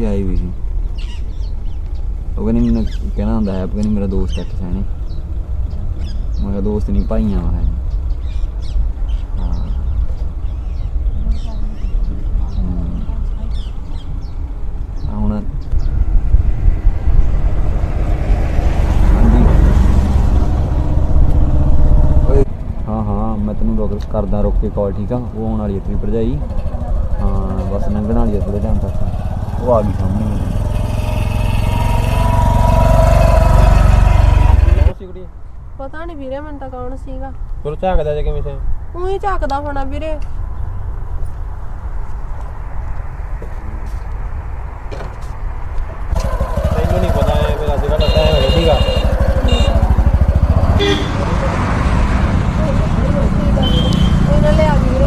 ਉਹ ਆਈ ਵੀ ਸੀ। ਉਹ ਕਹਿੰਦੀ ਮੈਨੂੰ ਕਹਿਣਾ ਹੁੰਦਾ ਹੈ, ਕਹਿੰਦੀ ਮੇਰਾ ਦੋਸਤ ਹੈ ਇੱਕ ਸੈਣੀ। ਮੈਂ ਕਿਹਾ ਦੋਸਤ ਨਹੀਂ, ਭਾਈਆਂ ਵਾ ਹੈ। ਹਾਂ। ਹੁਣ ਹਾਂ ਹਾਂ, ਮੈਂ ਤੈਨੂੰ ਰੋਕ ਕਰਦਾ, ਰੋਕ ਕੇ ਕਾਲ ਠੀਕ ਆ? ਉਹ ਆਉਣ ਵਾਲੀ ਹੈ ਤੇਰੀ ਭਰਜਾਈ। ਹਾਂ, ਬਸ ਲੰਘਣ ਵਾਲੀ ਹੈ ਥੋੜੇ ਟਾਈਮ ਤੱਕ। ਉਹ ਆ ਗਈ ਸਾਹਮਣੇ ਮੇਰੇ ਪਤਾ ਨਹੀਂ ਵੀਰੇ ਮੈਨੂੰ ਤਾਂ ਕੌਣ ਸੀਗਾ। ਫਿਰ ਝਾਕਦਾ ਜਾ ਕਿਵੇਂ ਸੇ? ਉਹੀ ਝਾਕਦਾ ਹੋਣਾ ਵੀਰੇ ਤੈਨੂੰ ਨਹੀਂ ਪਤਾ ਹੈ ਫਿਰ ਅੱਜ ਕੱਲ੍ਹ ਤਾਂ ਐ ਹੋ ਠੀਕਾ ਇਹਨਾਂ ਲੈ ਆ ਗਈ ਵੀਰੇ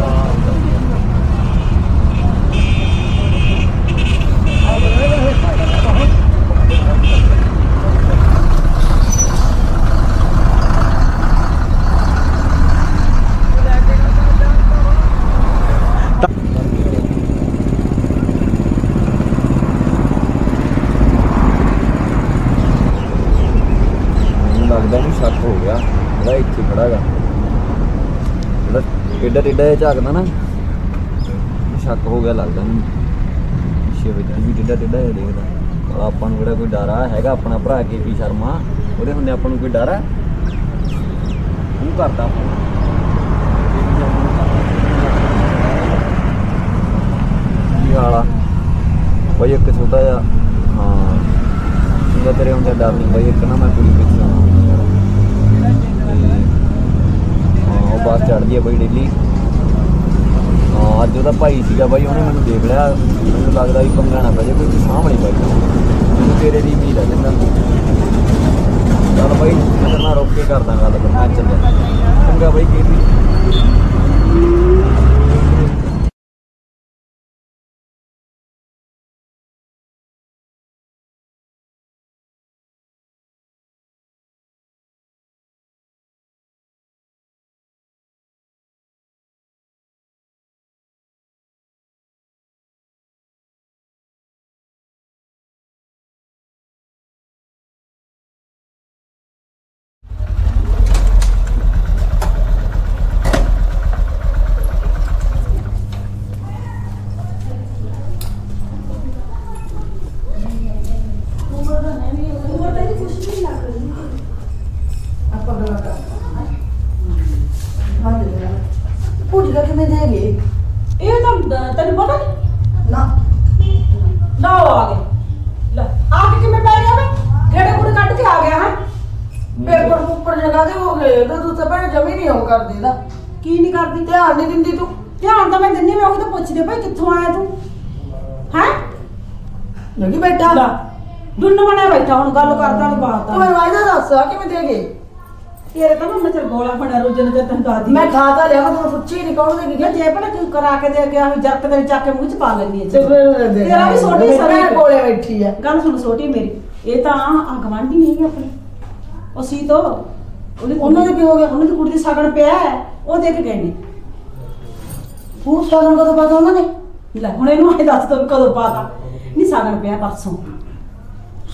ਮੈਨੂੰ ਲੱਗਦਾ ਨਹੀਂ ਸ਼ੱਕ ਹੋ ਗਿਆ ਜਿਹੜਾ ਇੱਥੇ ਖੜਾ ਹੈਗਾ ਜਿਹੜਾ ਏਡਾ ਟੇਡਾ ਜਿਹਾ ਝਾਕਦਾ ਨਾ, ਸ਼ੱਕ ਹੋ ਗਿਆ ਲੱਗਦਾ ਮੈਨੂੰ। ਪਿੱਛੇ ਵਿੱਚ ਵੀ ਟੇਡਾ ਟੇਡਾ ਜਿਹਾ ਦੇਖਦਾ। ਆਪਾਂ ਨੂੰ ਕਿਹੜਾ ਕੋਈ ਡਰ ਆ? ਹੈਗਾ ਆਪਣਾ ਭਰਾ ਕੇ ਪੀ ਸ਼ਰਮਾ। ਉਹਦੇ ਹੁੰਦੇ ਆਪਾਂ ਨੂੰ ਕੋਈ ਡਰ ਆ? ਉਹ ਕਰਦਾ ਆਪਾਂ ਕੀ ਹਾਲ ਆ? ਬਈ ਇੱਕ ਛੋਟਾ ਜਿਹਾ, ਹਾਂ। ਉਹਦਾ ਤੇਰੇ ਹੁੰਦੇ ਡਰ ਨਹੀਂ। ਬਈ ਇੱਕ ਨਾ ਮੈਂ ਕੁੜੀ ਵਿੱਚ ਜਾਣਾ ਹਾਂ ਉਹ ਬੱਸ ਚੜਦੀ ਹੈ ਬਈ ਡੇਲੀ ਹਾਂ, ਅੱਜ ਉਹਦਾ ਭਾਈ ਸੀਗਾ ਬਾਈ, ਉਹਨੇ ਮੈਨੂੰ ਦੇਖ ਲਿਆ। ਮੈਨੂੰ ਲੱਗਦਾ ਵੀ ਪੰਗਾ ਨਾ ਪੈ ਜੇ ਕੋਈ ਸਾਹਮਣੇ ਬਾਈ। ਮੈਨੂੰ ਤੇਰੇ ਦੀ ਉਮੀਦ ਹੈ ਕਹਿੰਦਾ ਚੱਲ ਬਾਈ, ਮੈਂ ਤੇਰੇ ਰੋਕ ਕੇ ਕਰਦਾ ਗੱਲ ਫਿਰ ਮੈਂ ਚੱਲਿਆ। ਚੰਗਾ ਬਾਈ ਕੀ ਪੁੱਛਦਾ ਕਿਵੇਂ ਦੇ ਗਏ ਇਹ ਤਾਂ ਦ- ਤੈਨੂੰ ਪਤਾ ਨਹੀਂ ਨਾ ਨਾ ਉਹ ਆ ਗਏ ਲੈ ਆ ਕੇ ਕਿਵੇਂ ਪੈ ਗਿਆ ਵੇ ਕਿਹੜੇ ਕੁੜੇ ਕੱਢ ਕੇ ਆ ਗਿਆ ਹੈ ਪੇਪਰ ਉੱਪਰ ਜਗ੍ਹਾ ਤੇ ਹੋ ਗਏ ਤਾਂ ਤੂੰ ਤਾਂ ਭੈਣ ਜਮੀ ਨਹੀਂ ਹੋ ਕਰਦੀ ਨਾ ਕੀ ਨਹੀਂ ਕਰਦੀ? ਧਿਆਨ ਨਹੀਂ ਦਿੰਦੀ ਤੂੰ। ਧਿਆਨ ਤਾਂ ਮੈਂ ਦਿੰਨੀ ਮੈਂ ਉਹ ਤਾਂ ਪੁੱਛਦੇ ਭਾਈ ਕਿੱਥੋਂ ਆਇਆ ਤੂੰ? ਹੈ? ਲੱਗੀ ਬੈਠਾ ਲੈ ਡੁੰਨ ਬਣਿਆ ਬੈਠਾ ਹੁਣ ਗੱਲ ਕਰਦਾ ਨਹੀਂ ਬਾਤ ਤੂੰ ਮੈਨੂੰ ਵਾਇਦਾ ਦੱਸ ਆ ਕਿਵੇਂ ਦੇ ਗਏ ਤੇਰੇ ਤਾਂ ਨਾ ਚਲ ਗੋਲਾ ਬਣਿਆ ਰੋਜਨ ਤੇ ਤੈਨੂੰ ਦਾਦੀ ਮੈਂ ਖਾ ਤਾਂ ਲਿਆ ਮੈਂ ਤੈਨੂੰ ਪੁੱਛੀ ਨਹੀਂ ਕੌਣ ਦੇ ਗਈ ਜੇ ਭਲਾ ਤੂੰ ਕਰਾ ਕੇ ਦੇ ਗਿਆ ਹੋਈ ਜਰਕ ਦੇ ਚੱਕ ਕੇ ਮੂੰਹ ਚ ਪਾ ਲੈਣੀ ਦੇ ਤੇਰਾ ਵੀ ਛੋਟੀ ਭੈਣ ਕੋਲੇ ਬੈਠੀ ਆ। ਗੱਲ ਸੁਣ ਛੋਟੀ ਮੇਰੀ ਇਹ ਤਾਂ ਆ ਗਵਾਂਢੀ ਨਹੀਂ ਹੈਗੀ ਆਪਣੀ। ਉਹ ਸੀ ਤੋਂ। ਉਹਦੀ ਉਹਨਾਂ ਦੇ ਕੀ ਹੋ ਗਿਆ? ਉਹਨਾਂ ਦੀ ਕੁੜੀ ਦੇ ਸਗਣ ਪਿਆ ਹੈ, ਉਹ ਦੇ ਕੇ ਗਏ ਨੇ ਤੂੰ ਸਾਗਨ ਕਦੋਂ ਪਤਾ ਉਹਨਾਂ ਨੇ? ਲੈ ਹੁਣ ਇਹਨੂੰ ਆਏ ਦੱਸ ਤੋ ਕਦੋਂ ਪਾਤਾ। ਨਹੀਂ ਸਗਣ ਪਿਆ ਪਰਸੋਂ।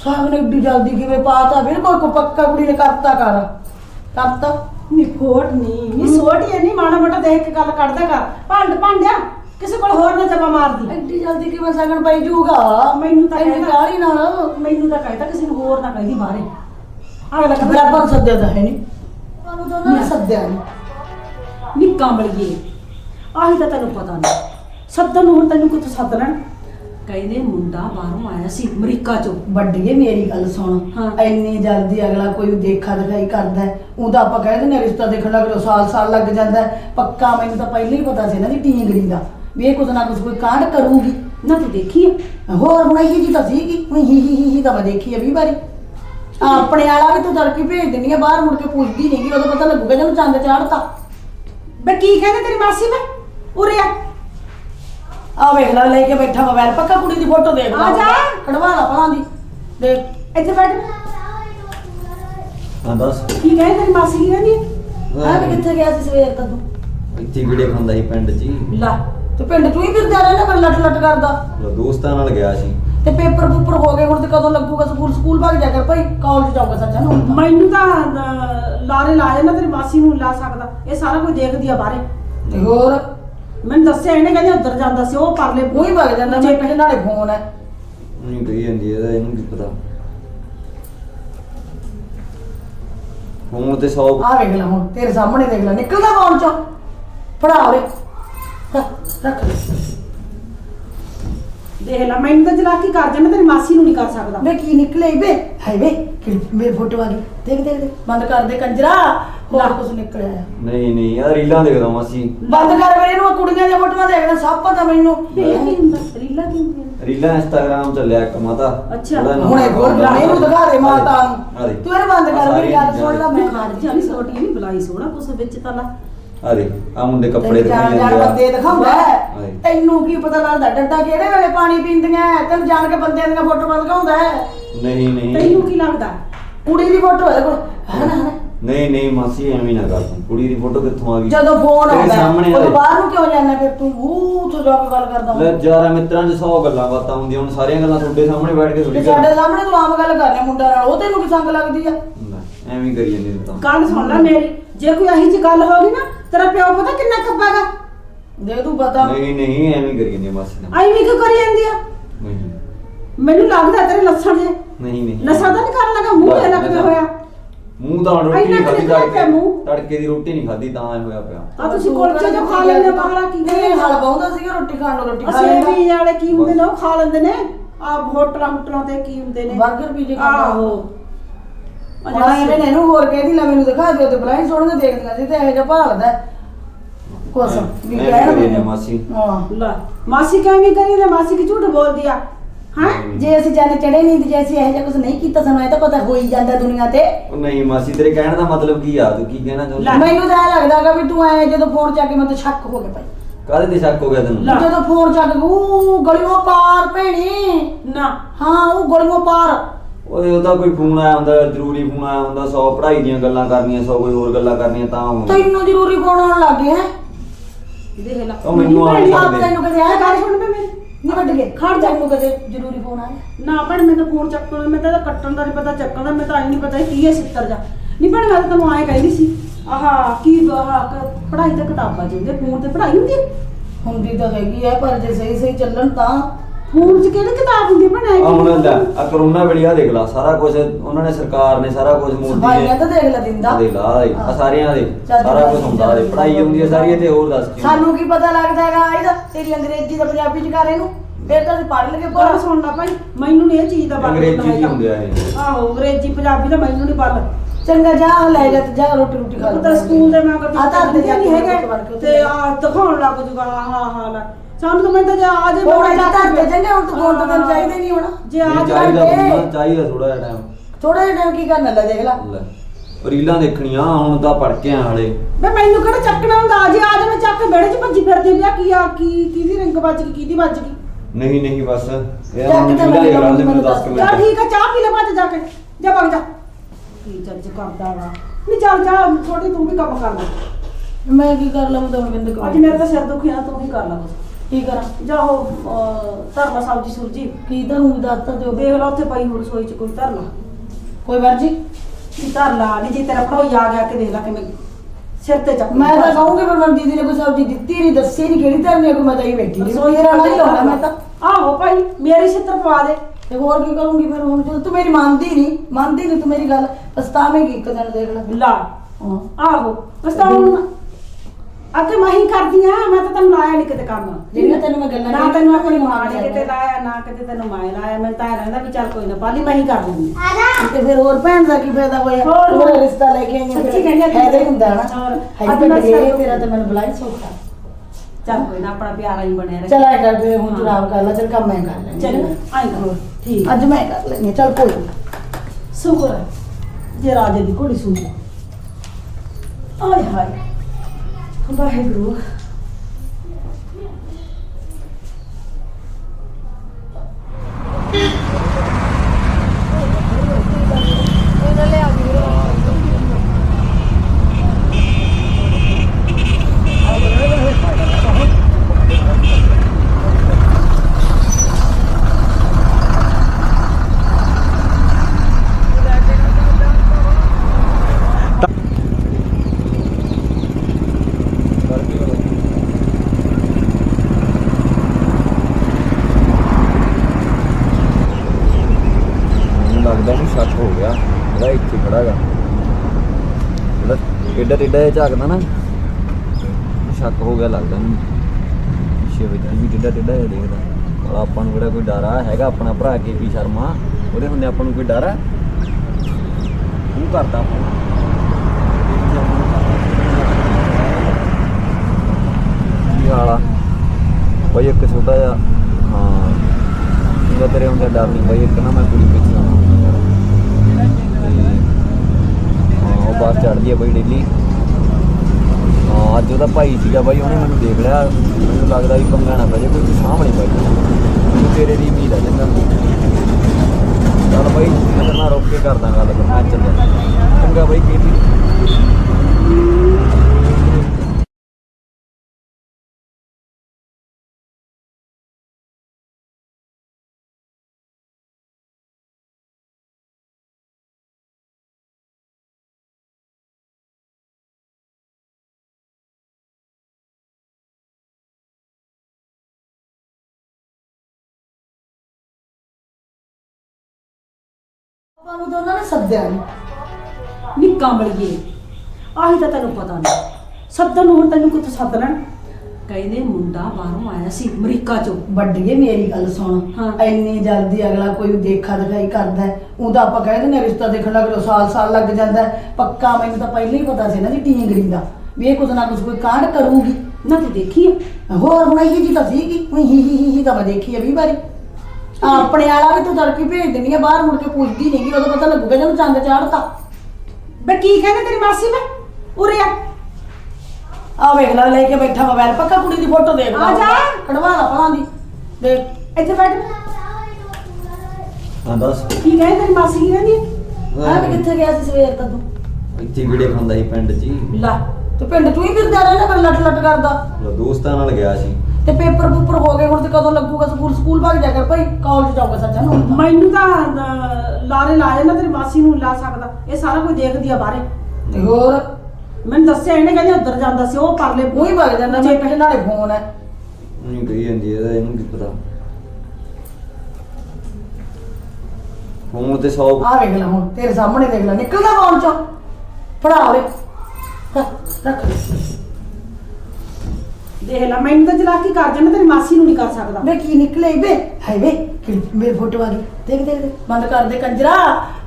ਸਾਗਨ ਏਡੀ ਜਲਦੀ ਕਿਵੇਂ ਪਾਤਾ? ਬਿਲਕੁਲ ਕੋ ਪੱਕਾ ਕੁੜੀ ਨੇ ਕਰਤਾ ਕਰ ਕਰਤਾ? ਨਹੀਂ ਫੋਟ ਨਹੀਂ ਨਹੀਂ ਸੋਟੀ ਐ ਨਹੀਂ ਮਾੜਾ ਮੋਟਾ ਦੇਖ ਕੇ ਗੱਲ ਕੱਢਦਾ ਕਰ ਭੰਡ ਭੰਡਿਆ? ਕਿਸੇ ਕੋਲ ਹੋਰ ਨਾ ਜਮਾ ਮਾਰਦੀ। ਐਡੀ ਜਲਦੀ ਕਿਵੇਂ ਸਾਗਨ ਪਈ ਜੂਗਾ ਮੈਨੂੰ ਤਾਂ ਇੰਨੀ ਕਾਹਲੀ ਨਾਲ। ਮੈਨੂੰ ਤਾਂ ਕਹਿੰਦਾ ਕਿਸੇ ਨੂੰ ਹੋਰ ਨਾ ਕਹਿੰਦੀ ਬਾਹਰੇ ਅਗਲਾ ਕਹਿੰਦਾ ਬਰਾਬਰ ਸੱਦਿਆ ਤਾਂ ਹੈ ਨਹੀਂ ਉਹਨਾਂ ਨੇ ਸੱਦਿਆ ਨਹੀਂ ਨੀ ਕਮਲੀਏ ਆਹੀ ਤਾਂ ਤੈਨੂੰ ਪਤਾ ਨਹੀਂ ਸੱਦਣ ਨੂੰ ਹੁਣ ਤੈਨੂੰ ਕਿੱਥੋਂ ਸੱਦ ਲੈਣ ਕਹਿੰਦੇ ਮੁੰਡਾ ਬਾਹਰੋਂ ਆਇਆ ਸੀ ਅਮਰੀਕਾ ਚੋਂ। ਵੱਡੀਏ ਮੇਰੀ ਗੱਲ ਸੁਣ। ਹਾਂ। ਇੰਨੀ ਜਲਦੀ ਅਗਲਾ ਕੋਈ ਦੇਖਾ ਦਿਖਾਈ ਕਰਦਾ ਹੈ। ਉਹ ਤਾਂ ਆਪਾਂ ਕਹਿ ਦਿੰਦੇ ਹਾਂ ਰਿਸ਼ਤਾ ਦੇਖਣ ਲੱਗ ਲੋ ਸਾਲ ਸਾਲ ਲੱਗ ਜਾਂਦਾ ਹੈ। ਪੱਕਾ ਮੈਨੂੰ ਤਾਂ ਪਹਿਲਾਂ ਹੀ ਪਤਾ ਸੀ ਨਾ ਦੀ ਟੀਂਗਰੀ ਦਾ ਵੀ ਇਹ ਕੁਝ ਨਾ ਕੁਝ ਕੋਈ ਕਾਂਡ ਕਰੂਗੀ। ਨਾ ਤੂੰ ਦੇਖੀ ਆ? ਹੋਰ ਹੁਣ ਇਹ ਜੀ ਤਾਂ ਸੀਗੀ। ਹੁਣ ਹੀ ਹੀ ਹੀ ਹੀ ਤਾਂ ਮੈਂ ਦੇਖੀ ਆ 20 ਵਾਰੀ। ਆਪਣੇ ਵਾਲਾ ਵੀ ਤੂੰ ਤੜਕੀ ਭੇਜ ਦਿੰਦੀ ਆ ਬਾਹਰ ਮੁੜ ਕੇ ਪੁੱਛਦੀ ਨਹੀਂਗੀ ਉਦੋਂ ਪਤਾ ਲੱਗੂਗਾ ਜਦੋਂ ਚੰਦ ਚਾੜਤਾ। ਬੇ ਕੀ ਕਹਿੰਦੇ ਤੇਰੀ ਮਾਸੀ ਮੈਂ ਉਰੇ ਆ। ਆ ਵੇਖ ਲੈ ਲੈ ਕੇ ਬੈਠਾ ਮੋਬਾਈਲ ਪੱਕਾ ਕੁੜੀ ਦੀ ਫੋਟੋ ਦੇਖ ਲਾ। ਆ ਜਾ। ਕਢਵਾ ਲਾ ਭਲਾਂ ਦੀ। ਦੇਖ। ਇੱਥੇ ਬੈਠ। ਹਾਂ ਦੱਸ। ਕੀ ਕਹਿੰਦੇ ਤੇਰੀ ਮਾਸੀ ਕੀ ਕਹਿੰਦੀ ਆ? ਵੀ ਕਿੱਥੇ ਗਿਆ ਸੀ ਸਵੇਰ ਤੋਂ ਤੂੰ ਇੱਥੇ ਵੀਡੀਓ ਖਾਂਦਾ ਸੀ ਪਿੰਡ 'ਚ ਹੀ। ਲੈ ਤੇ ਪਿੰਡ ਤੂੰ ਹੀ ਫਿਰਦਾ ਰਹਿਣਾ ਫਿਰ ਲੱਟ ਲੱਟ ਕਰਦਾ। ਲੋ ਦੋਸਤਾਂ ਨਾਲ ਗਿਆ ਸੀ। ਤੇ ਪੇਪਰ ਪੂਪਰ ਹੋ ਗਏ ਹੁਣ ਤੇ ਕਦੋਂ ਲੱਗੂਗਾ ਸਕੂਲ? ਸਕੂਲ ਭਾਗ ਜਾ ਕਰ ਭਾਈ ਕਾਲਜ ਜਾਊਗਾ ਸੱਚਾ ਨੂੰ ਮੈਨੂੰ ਤਾਂ ਅਹ, ਲਾਰੇ ਲਾ ਜਾਣਾ ਤੇਰੀ ਮਾਸੀ ਨੂੰ ਲਾ ਸਕਦਾ। ਇਹ ਸਾਰਾ ਕੁਝ ਦੇਖਦੀ ਆ ਬਾਹਰੇ। ਤੇ ਹੋਰ? ਮੈਨੂੰ ਦੱਸਿਆ ਇਹਨੇ ਕਹਿੰਦੇ ਉੱਧਰ ਜਾਂਦਾ ਸੀ ਉਹ ਪਰਲੇ ਉਹੀ ਵਗ ਜਾਂਦਾ ਮੈਂ ਪਿੱਛੇ ਨਾਲੇ ਫੋਨ ਹੈ। ਨਹੀਂ ਕਹੀ ਜਾਂਦੀ ਇਹਦਾ ਇਹਨੂੰ ਕੀ ਪਤਾ। ਹੁਣ ਤੇ 100 ਆ ਵੇਖ ਲੈ ਹੁਣ ਤੇਰੇ ਸਾਹਮਣੇ ਦੇਖ ਲੈ ਨਿਕਲਦਾ ਕੌਣ ਚੋਂ। ਫੜਾ ਉਰੇ। ਰੱਖ ਰੱਖ। ਦੇਖ ਲੈ ਮੈਨੂੰ ਤਾਂ ਚਲਾਕੀ ਕਰ ਜਾਣਾ ਤੇਰੀ ਮਾਸੀ ਨੂੰ ਨਹੀਂ ਕਰ ਸਕਦਾ। ਵੇ ਕੀ ਨਿਕਲੇ ਬੇ ਹਾਏ ਵੇ ਮੇਰੀ ਫੋਟੋ ਆ ਗਈ। ਦੇਖ ਦੇਖ ਦੇਖ ਬੰਦ ਕਰ ਦੇ ਕੰਜਰਾ ਹੋਰ ਕੁਝ ਨਿਕਲਿਆ ਆ। ਨਹੀਂ ਨਹੀਂ ਯਾਰ ਰੀਲਾਂ ਦੇਖਦਾ ਮਾਸੀ। ਬੰਦ ਕਰ ਵੇ ਇਹਨੂੰ ਕੁੜੀਆਂ ਦੀਆਂ ਫੋਟੋਆਂ ਦੇਖਦਾ ਸਭ ਪਤਾ ਮੈਨੂੰ। ਵੀ ਇਹ ਕੀ ਹੁੰਦਾ ਰੀਲਾ ਕੀ ਹੁੰਦੀਆਂ? ਨੇ? ਰੀਲਾਂ ਇੰਸਟਾਗ੍ਰਾਮ ਚੱਲਿਆ ਇੱਕ ਮਾਤਾ। ਅੱਛਾ। ਹੁਣੇ ਹੋਰ ਗਾਣੇ ਨੂੰ ਦਿਖਾ ਦੇ ਮਾਤਾ ਆ ਨੂੰ। ਤੂੰ ਇਹਨੂੰ ਬੰਦ ਕਰ ਮੇਰੀ ਗੱਲ ਸੁਣ ਲੈ ਮੈਂ ਖੜ ਜਾਣੀ ਛੋਟੀ ਨਹੀਂ ਬੁਲਾਈ ਸੋਹਣਾ ਕੁਛ ਵਿੱਚ ਤਾਂ ਲਾ। ਆ ਦੇ ਆ ਮੁੰਡੇ ਕੱਪੜੇ ਦਿਖਾਈ ਜਾਣ ਜਾਂਦੇ ਆ। ਬੰਦੇ ਦਿਖਾਉਂਦਾ ਹੈ। ਹਾਏ। ਤੈਨੂੰ ਕੀ ਪਤਾ ਲੱਗਦਾ ਡੱਡਾ ਕਿਹੜੇ ਵੇਲੇ ਪਾਣੀ ਪੀਂਦੀਆਂ ਹੈ? ਤੈਨੂੰ ਜਾਣ ਕੇ ਬੰਦਿਆਂ ਦੀਆਂ ਫੋਟੋਆਂ ਦਿਖਾਉਂਦਾ ਹੈ ਨਹੀਂ ਨਹੀਂ ਤੈਨੂੰ ਕੀ ਲੱਗਦਾ ਕੁੜੀ ਦੀ ਫੋਟੋ ਹੈ ਕੋਲ ਹੈ ਨਾ ਹੈ ਨਾ? ਨਹੀਂ ਨਹੀਂ ਮਾਸੀ ਐਵੇਂ ਨਾ ਕਰ ਤੂੰ ਕੁੜੀ ਦੀ ਫੋਟੋ ਕਿੱਥੋਂ ਆ ਗਈ ਜਦੋਂ ਫੋਨ ਤੇਰੇ ਆਉਂਦਾ ਸਾਹਮਣੇ ਉਹ। ਬਾਹਰ ਨੂੰ ਕਿਉਂ ਜਾਂਦਾ ਫਿਰ ਤੂੰ ਉਹ ਤੋਂ ਜਾ ਕੇ ਗੱਲ ਕਰਦਾ ਲੈ ਹੁੰਦਾ ਯਾਰਾਂ ਮਿੱਤਰਾਂ 'ਚ 100 ਗੱਲਾਂ ਬਾਤਾਂ ਹੁੰਦੀਆਂ ਹੁਣ ਸਾਰੀਆਂ ਗੱਲਾਂ ਤੁਹਾਡੇ ਸਾਹਮਣੇ ਬੈਠ ਕੇ ਤੇ ਥੋੜੀ ਸਾਡੇ ਸਾਹਮਣੇ ਤੂੰ ਆਮ ਗੱਲ ਕਰ ਰਿਹਾ ਮੁੰਡਾ ਨਾਲ ਉਹ ਤੈਨੂੰ ਕੀ ਸੰਗ ਲੱਗਦੀ ਆ ਐਵੇਂ ਕਰੀ ਜਾਂਦੀ ਤੂੰ ਤਾਂ ਗੱਲ ਸੁਣ ਲੈ ਮੇਰੀ ਜੇ ਕੋਈ ਇਹੀ ਜੀ ਗੱਲ ਹੋ ਗਈ ਨਾ ਤੇਰਾ ਪਿਓ ਪਤਾ ਕਿੰਨਾ ਕੱਪਾਗਾ ਦੇ ਤੂੰ ਪਤਾ। ਨਹੀਂ ਨਹੀਂ ਐਵੇਂ ਕਰੀ ਜਾਂਦੀ ਆ ਮਾਸੀ ਨਾਲ। ਆਈ ਵੀ ਕਿਉਂ ਕਰੀ ਜਾਂਦੀ ਆ? ਨਹੀਂ ਮੈਨੂੰ ਲੱਗਦਾ ਤੇਰੇ ਲੱਛਣ ਜੇ। ਨਹੀਂ ਨਹੀਂ। ਨਸ਼ਾ ਤਾਂ ਨਹੀਂ ਕਰਨ ਲੱਗਾ ਮੂੰਹ ਇਹ ਲੱਗਦਾ ਹੋਇਆ। ਮੂੰਹ ਤਾਂ ਰੋਟੀ ਨਹੀਂ ਖਾਦੀ ਤੜਕੇ ਮੂੰਹ। ਤੜਕੇ ਦੀ ਰੋਟੀ ਨਹੀਂ ਖਾਦੀ ਤਾਂ ਐ ਹੋਇਆ ਪਿਆ। ਆ ਤੁਸੀਂ ਕੁਲਚੇ ਜੋ ਖਾ ਲੈਂਦੇ ਬਾਹਰ ਕੀ ਨਹੀਂ ਹਲ ਪਾਉਂਦਾ ਸੀਗਾ ਰੋਟੀ ਖਾਣ ਨੂੰ ਰੋਟੀ ਖਾ ਅਸੀਂ ਲੈਂਦਾ। ਵੀ ਵਾਲੇ ਕੀ ਹੁੰਦੇ ਨੇ ਉਹ ਖਾ ਲੈਂਦੇ ਨੇ। ਆ ਹੋਟਲਾਂ ਹੋਟਲਾਂ ਤੇ ਕੀ ਹੁੰਦੇ ਨੇ। ਬਰਗਰ ਪੀਜੇ ਖਾਂਦਾ ਆਹੋ। ਹੁਣ ਇਹਨੇ ਨੇ ਇਹਨੂੰ ਹੋਰ ਕਹਿਦੀ ਲੈ ਮੈਨੂੰ ਦਿਖਾ ਦਿਓ ਤੇ ਬਲਾਈ ਸੋਹਣੇ ਦੇਖਦੀਆਂ ਸੀ ਤੇ ਇਹੋ ਜਿਹਾ ਭਾਲਦਾ ਕੁਛ ਵੀ ਮੈਂ ਕਹਿਣ ਕਰੀ ਮੈਨੂੰ। ਮਾਸੀ। ਹਾਂ। ਲੈ ਮਾਸੀ ਕਿਵੇਂ ਕਰੀ ਤੇ ਮਾਸੀ ਕੀ ਝੂਠ ਬੋਲਦੀ ਆ? ਹਾਂ? ਜੇ ਅਸੀਂ ਜਾਣੇ ਚੜੇ ਨਹੀਂ ਤੇ ਜੇ ਅਸੀਂ ਇਹੋ ਜਿਹਾ ਕੁਝ ਨਹੀਂ ਕੀਤਾ ਸਾਨੂੰ ਇਹ ਤਾਂ ਪਤਾ ਹੋ ਹੀ ਜਾਂਦਾ ਦੁਨੀਆ ਤੇ। ਉਹ ਨਹੀਂ ਮਾਸੀ ਤੇਰੇ ਕਹਿਣ ਦਾ ਮਤਲਬ ਕੀ ਆ? ਤੂੰ ਕੀ ਕਹਿਣਾ ਚਾਹੁੰਦੀ। ਮੈਨੂੰ ਤਾਂ ਇਹ ਲੱਗਦਾਗਾ ਵੀ ਤੂੰ ਐ ਜਦੋਂ ਫੋਨ ਚੱਕ ਕੇ ਮੈਨੂੰ ਤਾਂ ਸ਼ੱਕ ਹੋ ਗਿਆ ਭਾਈ। ਕਾਹਦੇ ਤੇ ਸ਼ੱਕ ਹੋ ਗਿਆ ਤੈਨੂੰ? ਲੈ। ਜਦੋਂ ਫੋਨ ਚੱਕ ਕੇ ਉਹ ਗਲੀਆਂ ਪਾਰ ਭੈਣੀ। ਨਾ। ਹਾਂ ਉਹ ਗਲੀਆਂ ਪਾਰ। ਓਏ ਉਹਦਾ ਕੋਈ ਫੋਨ ਆਇਆ ਹੁੰਦਾ ਜ਼ਰੂਰੀ ਫੋਨ ਆਇਆ ਹੁੰਦਾ 100 ਪੜ੍ਹਾਈ ਦੀਆਂ ਗੱਲਾਂ ਕਰਨੀਆਂ 100 ਕੋਈ ਹੋਰ ਗੱਲਾਂ ਕਰਨੀਆਂ ਤਾਂ ਹੁੰਦਾ ਤੈਨੂੰ ਜ਼ਰੂਰੀ ਫੋਨ ਆਉਣ ਲੱਗ ਗਿਆ ਹੈ? ਦੇਖ ਲੈ। ਉਹ ਮੈਨੂੰ ਆ ਨਹੀਂ ਆਪ ਤੈਨੂੰ ਕਦੇ ਆਇਆ ਗੱਲ ਸੁਣ ਪੇ ਮੇਰੀ ਨਹੀਂ ਵੱਢ ਕੇ ਖੜ ਜਾ ਨੂੰ ਕਦੇ ਜ਼ਰੂਰੀ ਫੋਨ ਆਇਆ। ਨਾ ਭੈਣ ਮੈਂ ਤਾਂ ਫੋਨ ਚੱਕਣਾ ਮੈਂ ਤਾਂ ਇਹਦਾ ਕੱਟਣ ਦਾ ਨਹੀਂ ਪਤਾ ਚੱਕਣ ਦਾ ਮੈਂ ਤਾਂ ਆਈ ਨਹੀਂ ਪਤਾ ਇਹ ਕੀ ਹੈ ਸਿੱਤਰ ਜਾ। ਨਹੀਂ ਭੈਣ ਮੈਂ ਤਾਂ ਤੈਨੂੰ ਆਏ ਕਹਿੰਦੀ ਸੀ ਆਹਾ ਕੀ ਆਹ ਕ- ਪੜ੍ਹਾਈ ਤਾਂ ਕਿਤਾਬਾਂ ਚ ਹੁੰਦੀ ਫੋਨ ਤੇ ਪੜ੍ਹਾਈ ਹੁੰਦੀ ਹੈ? ਹੁੰਦੀ ਤਾਂ ਹੈਗੀ ਆ ਪਰ ਜੇ ਸਹੀ ਸਹੀ ਚੱਲਣ ਤਾਂ ਫੋਨ 'ਚ ਕਿਹੜੀ ਕਿਤਾਬ ਹੁੰਦੀ ਐ ਆ ਹੁਣ ਲੈ ਆ ਕਰੋਨਾ ਵੇਲੇ ਆ ਦੇਖ ਲਾ ਸਾਰਾ ਕੁਝ ਉਹਨਾਂ ਨੇ ਸਰਕਾਰ ਨੇ ਸਾਰਾ ਕੁਝ ਮੋਦੀ ਸਫਾਈਆਂ ਤਾਂ ਨੇ ਦੇਖ ਲੈ ਦਿੰਦਾ। ਦੇਖ ਲਾ ਆ ਸਾਰਿਆਂ ਦੇ ਸਾਰਾ ਕੁਝ ਹੁੰਦਾ ਦੇ ਪੜ੍ਹਾਈ ਹੁੰਦੀ ਹੈ ਸਾਰੀ ਤੇ ਹੋਰ ਦੱਸ ਕੀ ਸਾਨੂੰ ਕੀ ਪਤਾ ਲੱਗਦਾ ਹੈਗਾ ਇਹਦਾ ਤੇਰੀ ਅੰਗਰੇਜ਼ੀ ਦਾ ਪੰਜਾਬੀ ਚ ਕਰ ਇਹਨੂੰ ਫਿਰ ਤਾਂ ਅਸੀਂ ਪੜ੍ਹ ਲਗੇ ਗੱਲ ਪਰ ਸੁਣ ਲੈ ਭਾਈ ਮੈਨੂੰ ਨਹੀਂ ਇਹ ਚੀਜ਼ ਦਾ ਬਾਰੇ ਅੰਗਰੇਜ਼ੀ ਕੀ ਹੁੰਦੇ ਆ ਇਹ। ਆਹੋ ਅੰਗਰੇਜ਼ੀ ਪੰਜਾਬੀ ਦਾ ਮੈਨੂੰ ਨਹੀਂ ਪਤਾ। ਚੰਗਾ ਜਾ ਲੈ ਜਾ ਤੇ ਜਾ ਰੋਟੀ ਰੋਟੀ ਖਾ ਲੈ। ਪਤਾ ਸਕੂਲ ਦੇ ਮੈਂ ਆ ਤਾਂ ਅੱਧੇ ਨਹੀਂ ਹੈਗੇ ਤੇ ਆ ਦਿਖਾਉਣ ਲੱਗ ਜੂਗਾ ਹਾਂ ਹਾਂ ਲੈ। ਸਾਨੂੰ ਤਾਂ ਮੈਂ ਤਾਂ ਜੇ ਆ ਜੇ ਉਹ ਧਰ ਤੇ ਚੰਗਾ ਹੁਣ ਤੂੰ ਫੋਨ ਤਾਂ ਤੈਨੂੰ ਚਾਹੀਦਾ ਹੀ ਨਹੀਂ ਹੋਣਾ। ਜੇ ਆ ਚਾਹੀਦਾ ਬੰਦਾ ਚਾਹੀਦਾ ਥੋੜਾ ਜਿਹਾ ਟਾਈਮ ਥੋੜਾ ਜਿਹਾ ਟਾਈਮ ਕੀ ਕਰਨਾ ਲੈ ਦੇਖ ਲੈ। ਲੈ ਰੀਲਾਂ ਦੇਖਣੀਆਂ ਹੁਣ ਤਾਂ ਪੜ ਕੇ ਆ ਹਲੇ ਵੇ ਮੈਨੂੰ ਕਿਹੜਾ ਚੱਕਣਾ ਹੁੰਦਾ? ਜੇ ਆ ਜਾ ਮੈਂ ਚੱਕ ਕੇ ਵਿਹੜੇ 'ਚ ਭੱਜੀ ਫਿਰਦੀ ਵੀ ਆ ਕੀ ਆ ਕੀ ਕਿਹਦੀ ਰਿੰਗ ਵੱਜ ਗਈ ਕਿਹਦੀ ਵੱਜ ਗਈ? ਨਹੀਂ ਨਹੀਂ ਬਸ। ਇਹ ਹੁਣ ਰੀਲਾਂ ਦੇਖ ਮੈਨੂੰ ਲਾਂ ਮੈਨੂੰ ਦੱਸ। ਕੇ ਚੱਲ ਮਿੰਟ ਠੀਕ ਆ ਚਾਹ ਪੀ ਲੈ ਭੱਜ ਜਾ ਕੇ। ਜਾ ਭੱਜ ਜਾ। ਕੀ ਚੱਜ ਕਰਦਾ ਵਾ। ਨਹੀਂ ਚੱਲ ਜਾ ਛੋਟੀ ਤੂੰ ਵੀ ਕੰਮ ਕਰ ਲੈ। ਮੈਂ ਕੀ ਕਰ ਲਵਾਂ ਤਾਂ ਬਿੰਦ ਅੱਜ ਮੇਰਾ ਤਾਂ ਸਿਰ ਦੁਖਿਆ ਤੂੰ ਹੀ ਕਰ ਲੈ ਕੁਛ। ਕੀ ਕਰਾਂ? ਜਾ ਉਹ ਅਹ, ਧਰ ਲਾ ਸਬਜ਼ੀ ਸੁਰਜੀ ਕੀ ਧਰੂੰ ਦੱਸਤਾ ਦਿਓ। ਦੇਖ ਲਾ ਉੱਥੇ ਪਈ ਹੁਣ ਰਸੋਈ 'ਚ ਕੋਈ ਧਰ ਲਾ ਕੋਈ ਮਰਜ਼ੀ ਕੀ ਧਰ ਲਾ ਨਹੀਂ ਜੇ ਤੇਰਾ ਭੜੋਈ ਆ ਗਿਆ ਕਿ ਦੇਖ ਲਾ ਕਿਵੇਂ। ਸਿਰ ਤੇ ਚੱਕ। ਮੈਂ ਤਾਂ ਕਹੂੰਗੀ ਪਰ ਮੈਨੂੰ ਦੀਦੀ ਨੇ ਕੋਈ ਸਬਜ਼ੀ ਦਿੱਤੀ ਨਹੀਂ ਦੱਸੀ ਨਹੀਂ ਕਿਹੜੀ ਧਰਨੀ ਆ ਕੋਈ ਮੈਂ ਤਾਂ ਹੀ ਬੈਠੀ ਨਹੀਂ ਰਸੋਈ ਮੇਰਾ ਨਹੀਂ ਲਾਉਣਾ ਮੈਂ ਤਾਂ। ਆਹੋ ਭਾਈ ਮੇਰੀ ਛਿੱਤਰ ਪਵਾ ਦੇ। ਤੇ ਹੋਰ ਕੀ ਕਰੂੰਗੀ ਫਿਰ ਹੁਣ? ਜਦੋਂ ਤੂੰ ਮੇਰੀ ਮੰਨਦੀ ਨਹੀਂ ਮੰਨਦੀ ਨਹੀਂ ਤੂੰ ਮੇਰੀ ਗੱਲ ਪਛਤਾਵੇਂਗੀ ਇੱਕ ਦਿਨ ਦੇਖ ਲੈ। ਲਾ। ਹਾਂ। ਆਹੋ ਬਸ ਤਾਂ ਹੁਣ ਅੱਗੇ ਮੈਂ ਹੀ ਕਰਦੀ ਆ ਮੈਂ ਤਾਂ ਤੈਨੂੰ ਲਾਇਆ ਨਹੀਂ ਕਿਤੇ ਕੰਮ। ਜਿਹੜੀਆਂ ਤੈਨੂੰ ਮੈਂ ਗੱਲਾਂ ਨਾ ਤੈਨੂੰ ਆਪਣੀ ਮਾਂ ਨੇ। ਕਿਤੇ ਲਾਇਆ ਨਾ ਕਿਤੇ ਤੈਨੂੰ ਮੈਂ ਲਾਇਆ ਮੈਂ ਤਾਂ ਰਹਿੰਦਾ ਵੀ ਚੱਲ ਕੋਈ ਨਾ ਪਾਲੀ ਮੈਂ ਹੀ ਕਰ ਦਿੰਦੀ। ਤੇ ਫਿਰ ਹੋਰ ਭੈਣ ਦਾ ਕੀ ਫਾਇਦਾ ਹੋਇਆ? ਹੋਰ। ਰਿਸ਼ਤਾ ਲੈ ਕੇ ਆਈਆਂ ਸੱਚੀ ਕਹਿੰਦੀ ਆ ਤੂੰ। ਫਾਇਦਾ ਹੀ ਹੁੰਦਾ ਨਾ। ਅੱਜ ਮੈਂ ਤੇਰਾ ਤਾਂ ਮੈਨੂੰ ਬੁਲਾਈ ਸੌਖਾ। ਚੱਲ ਕੋਈ ਨਾ ਆਪਣਾ ਪਿਆਰਾ ਹੀ ਬਣਿਆ ਰਹੇ ਚਲ ਆ ਕਰ ਫਿਰ ਹੁਣ ਆਪ ਕਰ ਲੈ ਚਲ ਕੰਮ ਮੈਂ ਕਰ ਲੈਂਦੀ ਚੱਲ। ਆਈ ਕਰ। ਠੀਕ। ਅੱਜ ਮੈਂ ਕਰ ਲੈਂਦੀ ਹਾਂ, ਚੱਲ ਕੋਈ ਹੈ ਜੇ ਰਾਜੇ ਦੀ ਘੋੜੀ ਸੁਣ ਆਏ ਹਾਏ। ਵਾਹਿਗੁਰੂ ਇਹਨਾਂ ਲਿਆ ਦੀ ਵੀਰੇ ਜਿਹਾ ਝਾਕਦਾ ਨਾ, ਸ਼ੱਕ ਹੋ ਗਿਆ ਲੱਗਦਾ ਮੈਨੂੰ। ਪਿੱਛੇ ਵਿੱਚ ਵੀ ਜਿੱਡਾ ਟਿੱਡਾ ਜਿਹਾ ਦੇਖਦਾ। ਔਰ ਆਪਾਂ ਨੂੰ ਕਿਹੜਾ ਕੋਈ ਡਰ ਆ, ਹੈਗਾ ਆਪਣਾ ਭਰਾ ਕੇ ਵੀ ਸ਼ਰਮਾ, ਉਹਦੇ ਹੁੰਦੇ ਆਪਾਂ ਨੂੰ ਕੋਈ ਡਰ ਆ? ਉਹ ਕਰਦਾ ਆਪਾਂ ਨੂੰ। ਬਈ ਇੱਕ ਛੋਟਾ ਜਿਹਾ, ਹਾਂ। ਇਹਦਾ ਤੇਰੇ ਹੁੰਦੇ ਡਰ ਨਹੀਂ, ਬਈ ਇੱਕ ਨਾ ਮੈਂ ਕੁੜੀ ਪਿੱਛੇ ਆਉਣਾ ਹਾਂ, ਉਹ ਬੱਸ ਚੜਦੀ ਹੈ ਬਈ ਡੇਲੀ। ਹਾਂ, ਅੱਜ ਉਹਦਾ ਭਾਈ ਸੀਗਾ ਬਾਈ, ਉਹਨੇ ਮੈਨੂੰ ਦੇਖ ਲਿਆ। ਮੈਨੂੰ ਲੱਗਦਾ ਵੀ ਪੰਗਾ ਪੈ ਜੇ ਕੋਈ ਸਾਹਮਣੇ ਬਾਈ ਮੈਨੂੰ ਤੇਰੇ ਦੀ ਉਮੀਦ ਆ ਚੰਗਾ ਚੱਲ ਬਾਈ, ਮੈਂ ਤੇਰੇ ਨਾਲ ਰੁਕ ਕੇ ਕਰਦਾ ਗੱਲ ਫਿਰ ਮੈਂ ਚੱਲਿਆ। ਚੰਗਾ ਬਾਈ ਕੀਤੀ ਆਪਾਂ ਨੂੰ ਤਾਂ ਉਹਨਾਂ ਨੇ ਸੱਦਿਆ ਨਹੀਂ ਨਿੱਕਾ ਮਲੀਏ ਆਹੀ ਤਾਂ ਤੈਨੂੰ ਪਤਾ ਨਹੀਂ ਸੱਦਣ ਨੂੰ ਹੁਣ ਤੈਨੂੰ ਕਿੱਥੋਂ ਸੱਦ ਲੈਣ? ਕਹਿੰਦੇ ਮੁੰਡਾ ਬਾਹਰੋਂ ਆਇਆ ਸੀ ਅਮਰੀਕਾ ਚੋਂ। ਵੱਡੀਏ ਮੇਰੀ ਗੱਲ ਸੁਣ। ਹਾਂ। ਇੰਨੀ ਜਲਦੀ ਅਗਲਾ ਕੋਈ ਦੇਖਾ ਦਿਖਾਈ ਕਰਦਾ ਹੈ। ਉਹਦਾ ਆਪਾਂ ਕਹਿ ਦਿੰਦੇ ਹਾਂ ਰਿਸ਼ਤਾ ਦੇਖਣ ਲੱਗ ਰੋ ਸਾਲ ਸਾਲ ਲੱਗ ਜਾਂਦਾ ਹੈ। ਪੱਕਾ ਮੈਨੂੰ ਤਾਂ ਪਹਿਲਾਂ ਹੀ ਪਤਾ ਸੀ ਨਾ ਜੀ ਟੀਂਗਰੀ ਦਾ ਵੀ ਇਹ ਕੁਝ ਨਾ ਕੁਝ ਕੋਈ ਕਾਂਡ ਕਰੂਗੀ। ਨਾ ਤੂੰ ਦੇਖੀ ਆ? ਹੋਰ ਹੁਣ ਇਹ ਜੀ ਤਾਂ ਸੀਗੀ। ਹੁਣ ਹੀ ਹੀ ਹੀ ਹੀ ਤਾਂ ਮੈਂ ਦੇਖੀ ਆ ਵੀ ਵਾਰੀ। ਆਪਣੇ ਵਾਲਾ ਵੀ ਤੂੰ ਤੜਕੀ ਭੇਜ ਦਿੰਦੀ ਆ ਬਾਹਰ ਮੁੜ ਕੇ ਪੁੱਛਦੀ ਨਹੀਂਗੀ ਉਦੋਂ ਪਤਾ ਲੱਗੂਗਾ ਜਦੋਂ ਚੰਦ ਚਾੜਤਾ। ਬੇ ਕੀ ਕਹਿੰਦੇ ਤੇਰੀ ਮਾਸੀ ਮੈਂ? ਉਰੇ ਆ। ਆ ਵੇਖ ਲੈ ਲੈ ਕੇ ਬੈਠਾ ਮੋਬਾਈਲ ਪੱਕਾ ਕੁੜੀ ਦੀ ਫੋਟੋ ਦੇਖ ਲਾ। ਆ ਜਾ। ਕਢਵਾ ਲਾ ਭਲਾਂ ਦੀ। ਦੇਖ। ਇੱਥੇ ਬੈਠ। ਹਾਂ ਦੱਸ। ਕੀ ਕਹਿੰਦੇ ਤੇਰੀ ਮਾਸੀ ਕੀ ਕਹਿੰਦੀ ਆ? ਵੀ ਕਿੱਥੇ ਗਿਆ ਸੀ ਸਵੇਰ ਤੱਕ? ਤੂੰ ਇੱਥੇ ਵੀਡੀਓ ਖਾਂਦਾ ਸੀ ਪਿੰਡ 'ਚ ਹੀ। ਲੈ ਤੇ ਪਿੰਡ ਤੂੰ ਹੀ ਫਿਰਦਾ ਰਹਿਣਾ ਫਿਰ ਲੱਟ ਲੱਟ ਕਰਦਾ ਦੋਸਤਾਂ ਨਾਲ ਗਿਆ ਸੀ। ਤੇ ਪੇਪਰ ਪੂਪਰ ਹੋ ਗਏ ਹੁਣ ਤੇ ਕਦੋਂ ਲੱਗੂਗਾ ਸਕੂਲ? ਸਕੂਲ ਭਾਗ ਜਾ ਕਰ ਭਾਈ ਕਾਲਜ ਜਾਊਗਾ ਸੱਚਾ ਤਾਂ। ਮੈਨੂੰ ਤਾਂ ਅਹ, ਲਾਰੇ ਲਾ ਜਾਂਦਾ ਤੇਰੀ ਮਾਸੀ ਨੂੰ ਨੀ ਲਾ ਸਕਦਾ। ਇਹ ਸਾਰਾ ਕੁਝ ਦੇਖਦੀ ਆ ਬਾਹਰੇ। ਤੇ ਹੋਰ? ਮੈਨੂੰ ਦੱਸਿਆ ਇਹਨੇ ਕਹਿੰਦੇ ਉੱਧਰ ਜਾਂਦਾ ਸੀ ਉਹ ਪਰਲੇ ਉਹ ਹੀ ਭਗ ਜਾਂਦਾ ਮੈਂ ਕਿਸੇ ਨਾਲੇ ਫੋਨ ਹੈ। ਉਹਨੂੰ ਕਹੀ ਜਾਂਦੀ ਹੈ ਇਹਨੂੰ ਕੀ ਪਤਾ। ਫੋਨ ਤੇ 100 ਆ ਵੇਖ ਲੈ ਹੁਣ ਤੇਰੇ ਸਾਹਮਣੇ ਦੇਖ ਲੈ ਨਿਕਲਦਾ ਫੋਨ ਚੋਂ। ਫੜਾ ਉਰੇ। ਰੱਖ ਰੱਖ। ਦੇਖ ਲੈ ਮੈਨੂੰ ਤਾਂ ਚਲਾਕੀ ਕਰ ਜਾਂਦਾ ਤੇਰੀ ਮਾਸੀ ਨੂੰ ਨਹੀਂ ਕਰ ਸਕਦਾ। ਵੇ ਕੀ ਨਿਕਲੇ ਬੇ ਹਾਏ ਵੇ ਕਿ ਮੇਰੀ ਫੋਟੋ ਆ ਗਈ। ਦੇਖ ਦੇਖ ਦੇਖ ਬੰਦ ਕਰ ਦੇ ਕੰਜਰਾ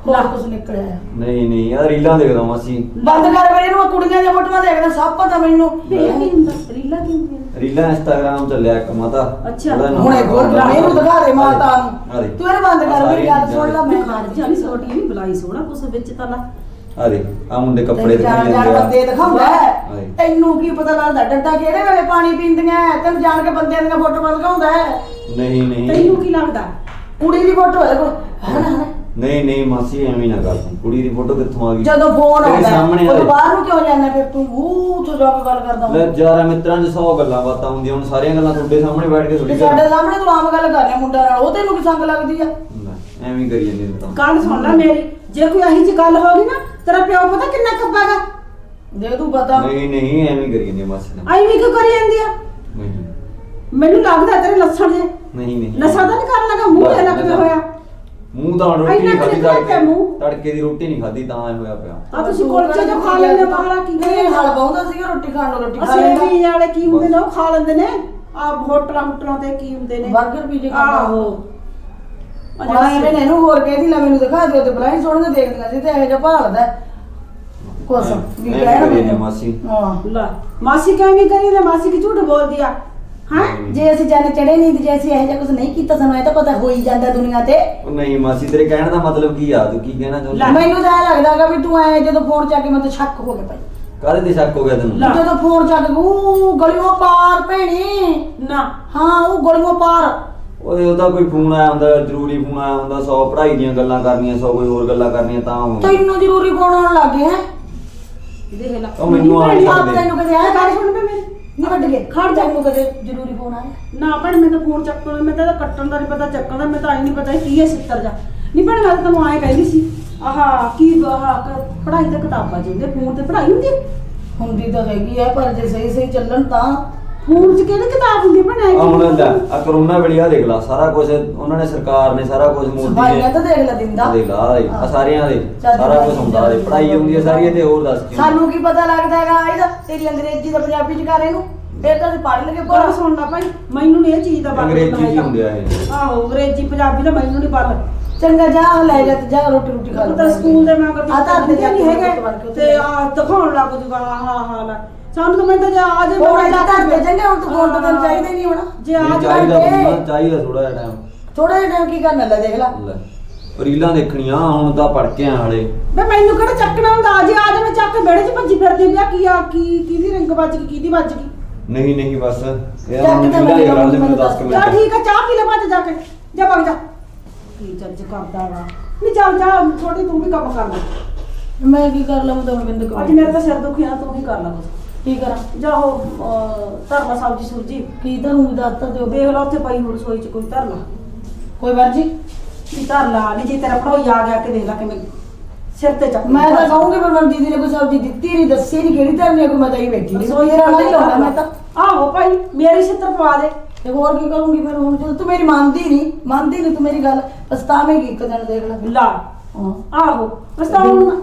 ਹੋਰ ਕੁਝ ਨਿਕਲਿਆ ਆ। ਨਹੀਂ ਨਹੀਂ ਯਾਰ ਰੀਲਾਂ ਦੇਖਦਾ ਮਾਸੀ ਬੰਦ ਕਰ ਵੇ ਇਹਨੂੰ ਮੈਂ ਕੁੜੀਆਂ ਦੀਆਂ ਫੋਟੋਆਂ ਦੇਖਦਾ ਸਭ ਪਤਾ ਮੈਨੂੰ। ਵੇ ਇਹ ਕੀ ਹੁੰਦਾ? ਰੀਲਾ ਕੀ ਹੁੰਦੀਆਂ? ਰੀਲਾਂ ਇੰਸਟਾਗ੍ਰਾਮ ਚੱਲਿਆ ਇੱਕ ਮਾਤਾ। ਅੱਛਾ। ਹੁਣ ਇਹ ਗੁਰ ਆ ਇਹਨੂੰ ਦਿਖਾ ਦੇ ਮਾਤਾ ਆ ਨੂੰ। ਤੂੰ ਇਹਨੂੰ ਬੰਦ ਕਰ ਮੇਰੀ ਗੱਲ ਸੁਣ ਲੈ। ਮੈਂ ਮੈਂ ਹਰ ਜਾਨੀ ਛੋਟੀ ਵੀ ਬੁਲਾਈ ਸੋਹਣਾ ਕੁਛ ਵਿੱਚ ਤਾਂ ਲਾ ਆ ਦੇ ਆ ਮੁੰਡੇ ਕੱਪੜੇ ਤੈਨੂੰ ਜਾਣ ਦਿਖਾਈ ਜਾਣ ਜਾਂਦੇ ਬੰਦੇ ਦਿਖਾਉਂਦਾ ਹੈ। ਹਾਏ। ਤੈਨੂੰ ਕੀ ਪਤਾ ਲੱਗਦਾ ਡੱਡਾ ਕਿਹੜੇ ਵੇਲੇ ਪਾਣੀ ਪੀਂਦੀਆਂ ਹੈ? ਤੈਨੂੰ ਜਾਣ ਕੇ ਬੰਦਿਆਂ ਦੀਆਂ ਫੋਟੋਆਂ ਦਿਖਾਉਂਦਾ ਹੈ। ਨਹੀਂ ਨਹੀਂ। ਤੈਨੂੰ ਕੀ ਲੱਗਦਾ? ਕੁੜੀ ਦੀ ਫੋਟੋ ਹੈ ਕੋਲ ਹਨਾ ਹਨਾ ਨਹੀਂ ਨਹੀਂ ਮਾਸੀ ਐਵੇਂ ਨਾ ਕਰ ਤੂੰ। ਕੁੜੀ ਦੀ ਫੋਟੋ ਕਿੱਥੋਂ ਆ ਗਈ। ਜਦੋਂ ਫੋਨ ਤੇਰੇ ਆਉਂਦਾ ਸਾਹਮਣੇ ਉਹ ਆਏ। ਬਾਹਰ ਨੂੰ ਕਿਉਂ ਜਾਂਦਾ ਫਿਰ ਤੂੰ? ਉਹ ਤੋਂ ਜਾ ਕੇ ਗੱਲ ਕਰਦਾ ਲੈ ਹੁਣ ਯਾਰਾਂ ਮਿੱਤਰਾਂ 'ਚ 100 ਗੱਲਾਂ ਬਾਤਾਂ ਹੁੰਦੀਆਂ ਹੁਣ ਸਾਰੀਆਂ ਗੱਲਾਂ ਤੁਹਾਡੇ ਸਾਹਮਣੇ ਬੈਠ ਕੇ ਥੋੜੀ ਤੇ ਸਾਡੇ ਸਾਹਮਣੇ ਤੂੰ ਆਮ ਗੱਲ ਕਰ ਰਿਹਾ ਮੁੰਡਾ ਨਾਲ ਉਹ ਤੈਨੂੰ ਕੀ ਸੰਗ ਲੱਗਦੀ ਆ? ਐਵੇਂ ਹੀ ਕਰੀ ਜਾਂਦੇ ਨੇ ਤਾਂ। ਗੱਲ ਸੁਣ ਲੈ ਮੇਰੀ ਜੇ ਕੋਈ ਇਹੀ ਜੀ ਗੱਲ ਹੋ ਗਈ ਨਾ ਤੇਰਾ ਪਿਓ ਪਤਾ ਕਿੰਨਾ ਕੱਪਾਗਾ ਦੇ ਤੂੰ ਪਤਾ। ਨਹੀਂ ਨਹੀਂ ਐਵੇਂ ਕਰੀ ਜਾਂਦੇ ਮਾਸੀ ਨਾਲ। ਆਈ ਵੀ ਕਿਉਂ ਕਰੀ ਜਾਂਦੀ ਆ? ਨਹੀਂ ਮੈਨੂੰ ਲੱਗਦਾ ਤੇਰੇ ਲੱਛਣ ਜੇ। ਨਹੀਂ ਨਹੀਂ। ਨਸ਼ਾ ਤਾਂ ਨਹੀਂ ਕਰਨ ਲੱਗਾ ਮੂੰਹ ਤੇ ਲੱਗਦਾ ਹੋਇਆ। ਮੂੰਹ ਤਾਂ ਰੋਟੀ ਇੰਨਾ ਨਹੀਂ ਖਾਦੀ ਕਿੱਥੇ ਖਾਧਾ ਤੜਕੇ ਮੂੰਹ? ਤੜਕੇ ਦੀ ਰੋਟੀ ਨਹੀਂ ਖਾਦੀ ਤਾਂ ਐ ਹੋਇਆ ਪਿਆ। ਆ ਤੁਸੀਂ ਕੁਲਚੇ ਜੋ ਖਾ ਲੈਂਦੇ ਬਾਹਰ ਕੀ ਨਹੀਂ ਹਲ ਪਾਉਂਦਾ ਸੀਗਾ ਰੋਟੀ ਖਾਣ ਨੂੰ ਰੋਟੀ ਖਾ ਅਸੀਂ ਲੈਂਦਾ। ਵੀ ਵਾਲੇ ਕੀ ਹੁੰਦੇ ਨੇ ਉਹ ਖਾ ਲੈਂਦੇ ਨੇ। ਆ ਹੋਟਲਾਂ ਹੋਟਲਾਂ ਤੇ ਕੀ ਹੁੰਦੇ ਨੇ। ਬਰਗਰ ਪੀਜੇ ਖਾਂਦਾ ਆਹੋ। ਹੁਣ ਇਹਨੇ ਇਹਨੂੰ ਹੋਰ ਕਹਿਦੀ ਲੈ ਮੈਨੂੰ ਦਿਖਾ ਦਿਓ ਤੇ ਬਲਾਈ ਸੋਹਣੀਆਂ ਦੇਖਦੀਆਂ ਸੀ ਤੇ ਇਹੋ ਜਿਹਾ ਭਾਲਦਾ। ਕੁਛ ਵੀ ਐਵੇਂ ਕਹਿਣ ਕਰੀ ਜਾਂਦੇ ਮੈਨੂੰ ਮਾਸੀ। ਹਾਂ। ਲੈ ਮਾਸੀ ਕਿਵੇਂ ਕਰੀ ਤੇ ਮਾਸੀ ਕੀ ਝੂਠ ਬੋਲਦੀ ਆ? ਹਾਂ? ਜੇ ਅਸੀਂ ਜਨ ਚੜੇ ਨਹੀਂ ਤੇ ਜੇ ਅਸੀਂ ਇਹੋ ਜਿਹਾ ਕੁਝ ਨਹੀਂ ਕੀਤਾ ਸਾਨੂੰ ਇਹ ਤਾਂ ਪਤਾ ਹੋ ਹੀ ਜਾਂਦਾ ਦੁਨੀਆ ਤੇ। ਉਹ ਨਹੀਂ ਮਾਸੀ ਤੇਰੇ ਕਹਿਣ ਦਾ ਮਤਲਬ ਕੀ ਆ? ਤੂੰ ਕੀ ਕਹਿਣਾ ਚਾਹੁੰਦੀ ਮੈਨੂੰ ਤਾਂ ਇਹ ਲੱਗਦਾਗਾ ਵੀ ਤੂੰ ਐ ਜਦੋਂ ਫੋਨ ਚੱਕ ਕੇ ਮੈਨੂੰ ਤਾਂ ਸ਼ੱਕ ਹੋ ਗਿਆ ਭਾਈ। ਕਾਹਦੇ ਤੇ ਸ਼ੱਕ ਹੋ ਗਿਆ ਤੈਨੂੰ? ਲੈ। ਜਦੋਂ ਫੋਨ ਚੱਕ ਕੇ ਉਹ ਗਲੀਆਂ ਪਾਰ ਭੈਣੀ। ਨਾ। ਹਾਂ ਉਹ ਗਲੀਆਂ ਪਾਰ। ਓਏ ਉਹਦਾ ਕੋਈ ਫੋਨ ਆਇਆ ਹੁੰਦਾ ਜ਼ਰੂਰੀ ਫੋਨ ਆਇਆ ਹੁੰਦਾ 100 ਪੜ੍ਹਾਈ ਦੀਆਂ ਗੱਲਾਂ ਕਰਨੀਆਂ 100 ਕੋਈ ਹੋਰ ਗੱਲਾਂ ਕਰਨੀਆਂ ਤਾਂ ਹੁੰਦਾ ਤੈਨੂੰ ਜ਼ਰੂਰੀ ਫੋਨ ਆਉਣ ਲੱਗ ਗਿਆ ਹੈ? ਦੇਖ ਲੈ ਉਹ ਮੈਨੂੰ ਆਉਣ ਆਪ। ਤੈਨੂੰ ਕਦੇ ਆਇਆ ਗੱਲ ਸੁਣ ਪੇ ਮੇਰੀ ਨਹੀਂ ਵੱਢ ਕੇ। ਖੜ ਜਾ ਨੂੰ ਕਦੇ ਜ਼ਰੂਰੀ ਫੋਨ ਆਇਆ। ਨਾ ਭੈਣ ਮੈਂ ਤਾਂ ਫੋਨ ਚੱਕਣ ਮੈਂ ਤਾਂ ਇਹਦਾ ਕੱਟਣ ਦਾ ਨਹੀਂ ਪਤਾ ਚੱਕਣ ਦਾ ਮੈਂ ਤਾਂ ਆਈ ਨਹੀਂ ਪਤਾ ਕੀ ਹੈ ਸਿੱਤਰ ਜਾ। ਨਹੀਂ ਭੈਣ ਮੈਂ ਤਾਂ ਤੈਨੂੰ ਆਏ ਕਹਿੰਦੀ ਸੀ ਆਹਾ ਕੀ ਆਹ ਕ- ਪੜ੍ਹਾਈ ਤੇ ਕਿਤਾਬਾਂ ਜਿੰਦੇ ਫੋਨ ਤੇ ਪੜ੍ਹਾਈ ਹੁੰਦੀ ਹੈ? ਹੁੰਦੀ ਤਾਂ ਹੈਗੀ ਆ ਪਰ ਜੇ ਸਹੀ ਸਹੀ ਚੱਲਣ ਤਾਂ ਫੋਨ 'ਚ ਕਿਹੜੀ ਕਿਤਾਬ ਹੁੰਦੀ ਭੈਣੇ? ਆ ਹੁਣ ਲੈ ਆ ਕਰੋਨਾ ਵੇਲੇ ਆ ਦੇਖ ਲਾ ਸਾਰਾ ਕੁਝ ਉਹਨਾਂ ਨੇ ਸਰਕਾਰ ਨੇ ਸਾਰਾ ਕੁਝ ਮੋਦੀ ਸਫਾਈਆਂ ਨੇ ਤਾਂ ਦੇਖ ਲੈ ਦਿੰਦਾ। ਦੇਖ ਲਾ ਆ ਦੇਖ, ਆ ਸਾਰਿਆਂ ਦੇ ਚੱਲ ਸਾਰਾ ਕੁਝ ਹੁੰਦਾ ਦੇ ਪੜ੍ਹਾਈ ਹੁੰਦੀ ਹੈ ਸਾਰੀ ਤੇ ਹੋਰ ਦੱਸ ਕੀ ਸਾਨੂੰ ਕੀ ਪਤਾ ਲੱਗਦਾ ਹੈਗਾ ਇਹਦਾ ਤੇਰੀ ਅੰਗਰੇਜ਼ੀ ਦਾ ਪੰਜਾਬੀ ਚ ਕਰ ਇਹਨੂੰ। ਫਿਰ ਤਾਂ ਅਸੀਂ ਪੜ੍ਹ ਲਗੇ ਪਰ ਸੁਣ ਲੈ ਭਾਈ ਮੈਨੂੰ ਨਹੀਂ ਇਹ ਚੀਜ਼ ਦਾ ਪਤਾ ਅੰਗਰੇਜ਼ੀ ਕੀ ਹੁੰਦੇ ਆ ਇਹ। ਆਹੋ ਅੰਗਰੇਜ਼ੀ ਪੰਜਾਬੀ ਦਾ ਮੈਨੂੰ ਨਹੀਂ ਪਤਾ ਚੰਗਾ ਜਾ ਲੈ ਜਾ ਤੇ ਜਾ ਰੋਟੀ ਰੋਟੀ ਖਾ ਲੈ ਤਾਂ ਸਕੂਲ ਦੇ ਮੈਂ ਕਦੇ ਆ ਤਾਂ ਅੱਧੇ ਨਹੀਂ ਹੈਗੇ। ਤੇ ਆ ਦਿਖਾਉਣ ਲੱਗ ਜੂਗਾ ਹਾਂ ਹਾਂ ਲੈ। ਸਾਨੂੰ ਤਾਂ ਮੈਂ ਤਾਂ ਜਾ ਆ ਜੇ ਹੋਰ ਮੈਂ ਜਾ ਕਰ ਦੇ ਚੰਗਾ ਹੁਣ ਤੂੰ ਫੋਨ ਤਾਂ ਚਾਹੀਦਾ ਹੀ। ਨਹੀਂ ਹੋਣਾ? ਜੇ ਆ ਜਾ ਚਾਹੀਦਾ। ਬੰਦਾ ਚਾਹੀਦਾ ਥੋੜਾ ਜਿਹਾ ਟਾਈਮ ਥੋੜਾ ਜਿਹਾ ਟਾਈਮ ਕੀ ਕਰਨਾ ਲੈ ਦੇਖ ਲੈ। ਲੈ ਰੀਲਾਂ ਦੇਖਣੀਆਂ ਹੁਣ ਤਾਂ ਪੜ ਕੇ ਆ ਹਾਲੇ। ਵੇ ਮੈਨੂੰ ਕਿਹੜਾ ਚੱਕਣਾ ਹੁੰਦਾ? ਜੇ ਆ ਜਾ ਮੈਂ ਚੱਕ ਕੇ ਵਿਹੜੇ 'ਚ ਭੱਜੀ ਫਿਰਦੀ ਵੀ ਆ ਕੀ ਆ ਕੀ ਕਿਹਦੀ ਰਿੰਗ ਵੱਜ ਗਈ ਕਿਹਦੀ ਵੱਜ ਗਈ? ਨਹੀਂ ਨਹੀਂ ਬਸ। ਇਹ ਚੱਕ ਹੁਣ ਤੇ ਰੀਲਾਂ ਦੇਖ ਮੈਨੂੰ ਲੈਂਦੇ ਮੈਨੂੰ 10 ਚਲ ਮਿੰਟ। ਠੀਕ ਆ ਚਾਹ ਪੀ ਲੈ ਭੱਜ ਜਾ ਕੇ। ਜਾ ਭੱਜ ਜਾ। ਕੀ ਚੱਜ ਕਰਦਾ ਵਾ। ਨਹੀਂ ਚੱਲ ਜਾ ਥੋੜੀ ਤੂੰ ਵੀ ਕੰਮ ਕਰ ਲੈ। ਮੈਂ ਕੀ ਕਰ ਲਵਾਂ ਤਾਂ ਬਿੰਦ ਕੋ ਅੱਜ ਮੇਰਾ ਤਾਂ ਸਿਰ ਦੁਖਿਆ ਤੂੰ ਹੀ ਕਰ ਲੈ ਕੁਛ। ਕੀ ਕਰਾਂ? ਜਾ ਉਹ ਅਹ, ਧਰ ਲਾ ਸਬਜ਼ੀ ਸੁਬਜੀ। ਕੀ ਤੁਹਾਨੂੰ ਦੱਸਤਾ ਤੇ ਦੇਖ ਲਾ ਉੱਥੇ ਪਈ ਹੁਣ ਰਸੋਈ 'ਚ ਕੋਈ ਧਰ ਲਾ। ਕੋਈ ਮਰਜ਼ੀ। ਵੀ ਧਰ ਲਾ ਨਹੀਂ ਜੇ ਤੇਰਾ ਭੜੋਈ ਆ ਗਿਆ ਕਿ ਦੇਖ ਲਾ ਕਿਵੇਂ ਸਿਰ ਤੇ ਚੱਕ ਮੈਂ ਤਾਂ ਕਹੂੰਗੀ ਪਰ ਮੈਨੂੰ ਦੀਦੀ ਨੇ ਕੋਈ ਸਬਜ਼ੀ ਦਿੱਤੀ ਨਹੀਂ ਦੱਸੀ ਨਹੀਂ ਕਿਹੜੀ ਧਰਨੀ ਆ ਕੋਈ ਹੀ ਬੈਠੀ ਨਹੀਂ ਰਸੋਈ ਮੇਰਾ ਨਹੀਂ ਲਾਉਣਾ ਮੈਂ ਤਾਂ। ਆਹੋ ਭਾਈ ਮੇਰੀ ਸਿੱਤਰ ਪਵਾ ਦੇ। ਤੇ ਹੋਰ ਕੀ ਕਰੂੰਗੀ ਫਿਰ ਹੁਣ? ਜਦੋਂ ਤੂੰ ਮੇਰੀ ਮੰਨਦੀ ਨਹੀਂ ਮੰਨਦੀ ਨਹੀਂ ਤੂੰ ਮੇਰੀ ਗੱਲ ਪਛਤਾਵੇਂਗੀ ਇੱਕ ਦਿਨ ਦੇਖ ਲੈ। ਲਾ। ਹਾਂ। ਆਹੋ ਬਸ ਤਾਂ ਹੁਣ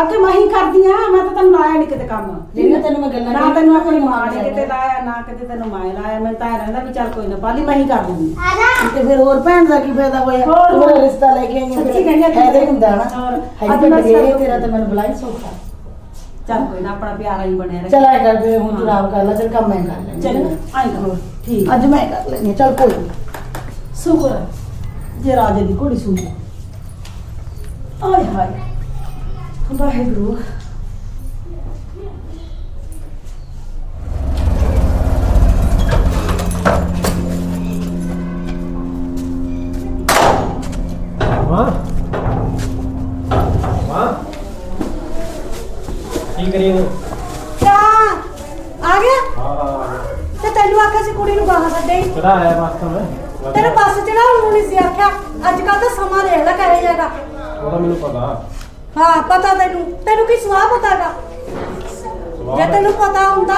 ਅੱਗੇ ਮੈਂ ਹੀ ਕਰਦੀ ਆ ਮੈਂ ਤਾਂ ਤੈਨੂੰ ਲਾਇਆ ਨਹੀਂ ਕਿਤੇ ਕੰਮ। ਜਿਹੜੀਆਂ ਤੈਨੂੰ ਮੈਂ ਗੱਲਾਂ ਨਾ ਤੈਨੂੰ ਆਪਣੀ ਮਾਂ ਨੇ ਕਿਤੇ ਲਾਇਆ ਨਾ ਕਿਤੇ ਤੈਨੂੰ ਮੈਂ ਲਾਇਆ ਮੈਂ ਤਾਂ ਰਹਿੰਦਾ ਵੀ ਚੱਲ ਕੋਈ ਨਾ ਪਾਲੀ ਮੈਂ ਹੀ ਕਰ ਦਿੰਦੀ। ਤੇ ਫਿਰ ਹੋਰ ਭੈਣ ਦਾ ਕੀ ਫਾਇਦਾ ਹੋਇਆ? ਹੋਰ। ਰਿਸ਼ਤਾ ਲੈ ਕੇ ਆਈ ਹੈ ਸੱਚੀ ਕਹਿੰਦੀ ਆ ਤੂੰ। ਫਾਇਦਾ ਹੀ ਹੁੰਦਾ ਨਾ। ਅੱਜ ਮੈਂ ਤੇਰਾ ਤਾਂ ਮੈਨੂੰ ਬੁਲਾਈ ਸੌਖਾ। ਚੱਲ ਕੋਈ ਨਾ ਆਪਣਾ ਪਿਆਰਾ ਹੀ ਬਣਿਆ ਰਹੇ ਚਲ ਆ ਕਰ ਫਿਰ ਹੁਣ ਤੂੰ ਕਰ ਲੈ ਚਲ ਕੰਮ ਮੈਂ ਕਰ ਲੈਂਦੀ ਚੱਲ। ਆਈ ਕਰੋ। ਠੀਕ। ਅੱਜ ਮੈਂ ਕਰ ਲੈਂਦੀ ਚੱਲ ਕੋਈ ਹੈ ਜੇ ਰਾਜੇ ਦੀ ਘੋੜੀ ਸੁਣੀ ਆਏ ਹਾਏ। ਵਾਹਿਗੁਰੂ ਮਾਂ ਮਾਂ ਕੀ ਕਰੀ ਨੂੰ ਕਿਆ ਆ ਗਿਆ ਹਾਂ ਤੇ ਤੈਨੂੰ ਆਖਿਆ ਸੀ ਕੁੜੀ ਨੂੰ ਬਾਹਰ ਕੱਢੇ ਕਿਹੜਾ ਆਇਆ ਬਸ ਤਾਂ? ਮੈਂ ਤੇਰੇ ਬੱਸ ਚੜਾਉਣ ਨੂੰ ਨਹੀਂ ਸੀ ਆਖਿਆ। ਅੱਜ ਕੱਲ ਤਾਂ ਸਮਾਂ ਦੇਖ ਲੈ ਕਹੇ ਜਾਏਗਾ ਉਹ ਤਾਂ ਮੈਨੂੰ ਪਤਾ। ਹਾਂ ਪਤਾ ਤੈਨੂੰ। ਤੈਨੂੰ ਕੀ ਸਵਾਹ ਪਤਾਗਾ ਜੇ ਤੈਨੂੰ ਪਤਾ ਹੁੰਦਾ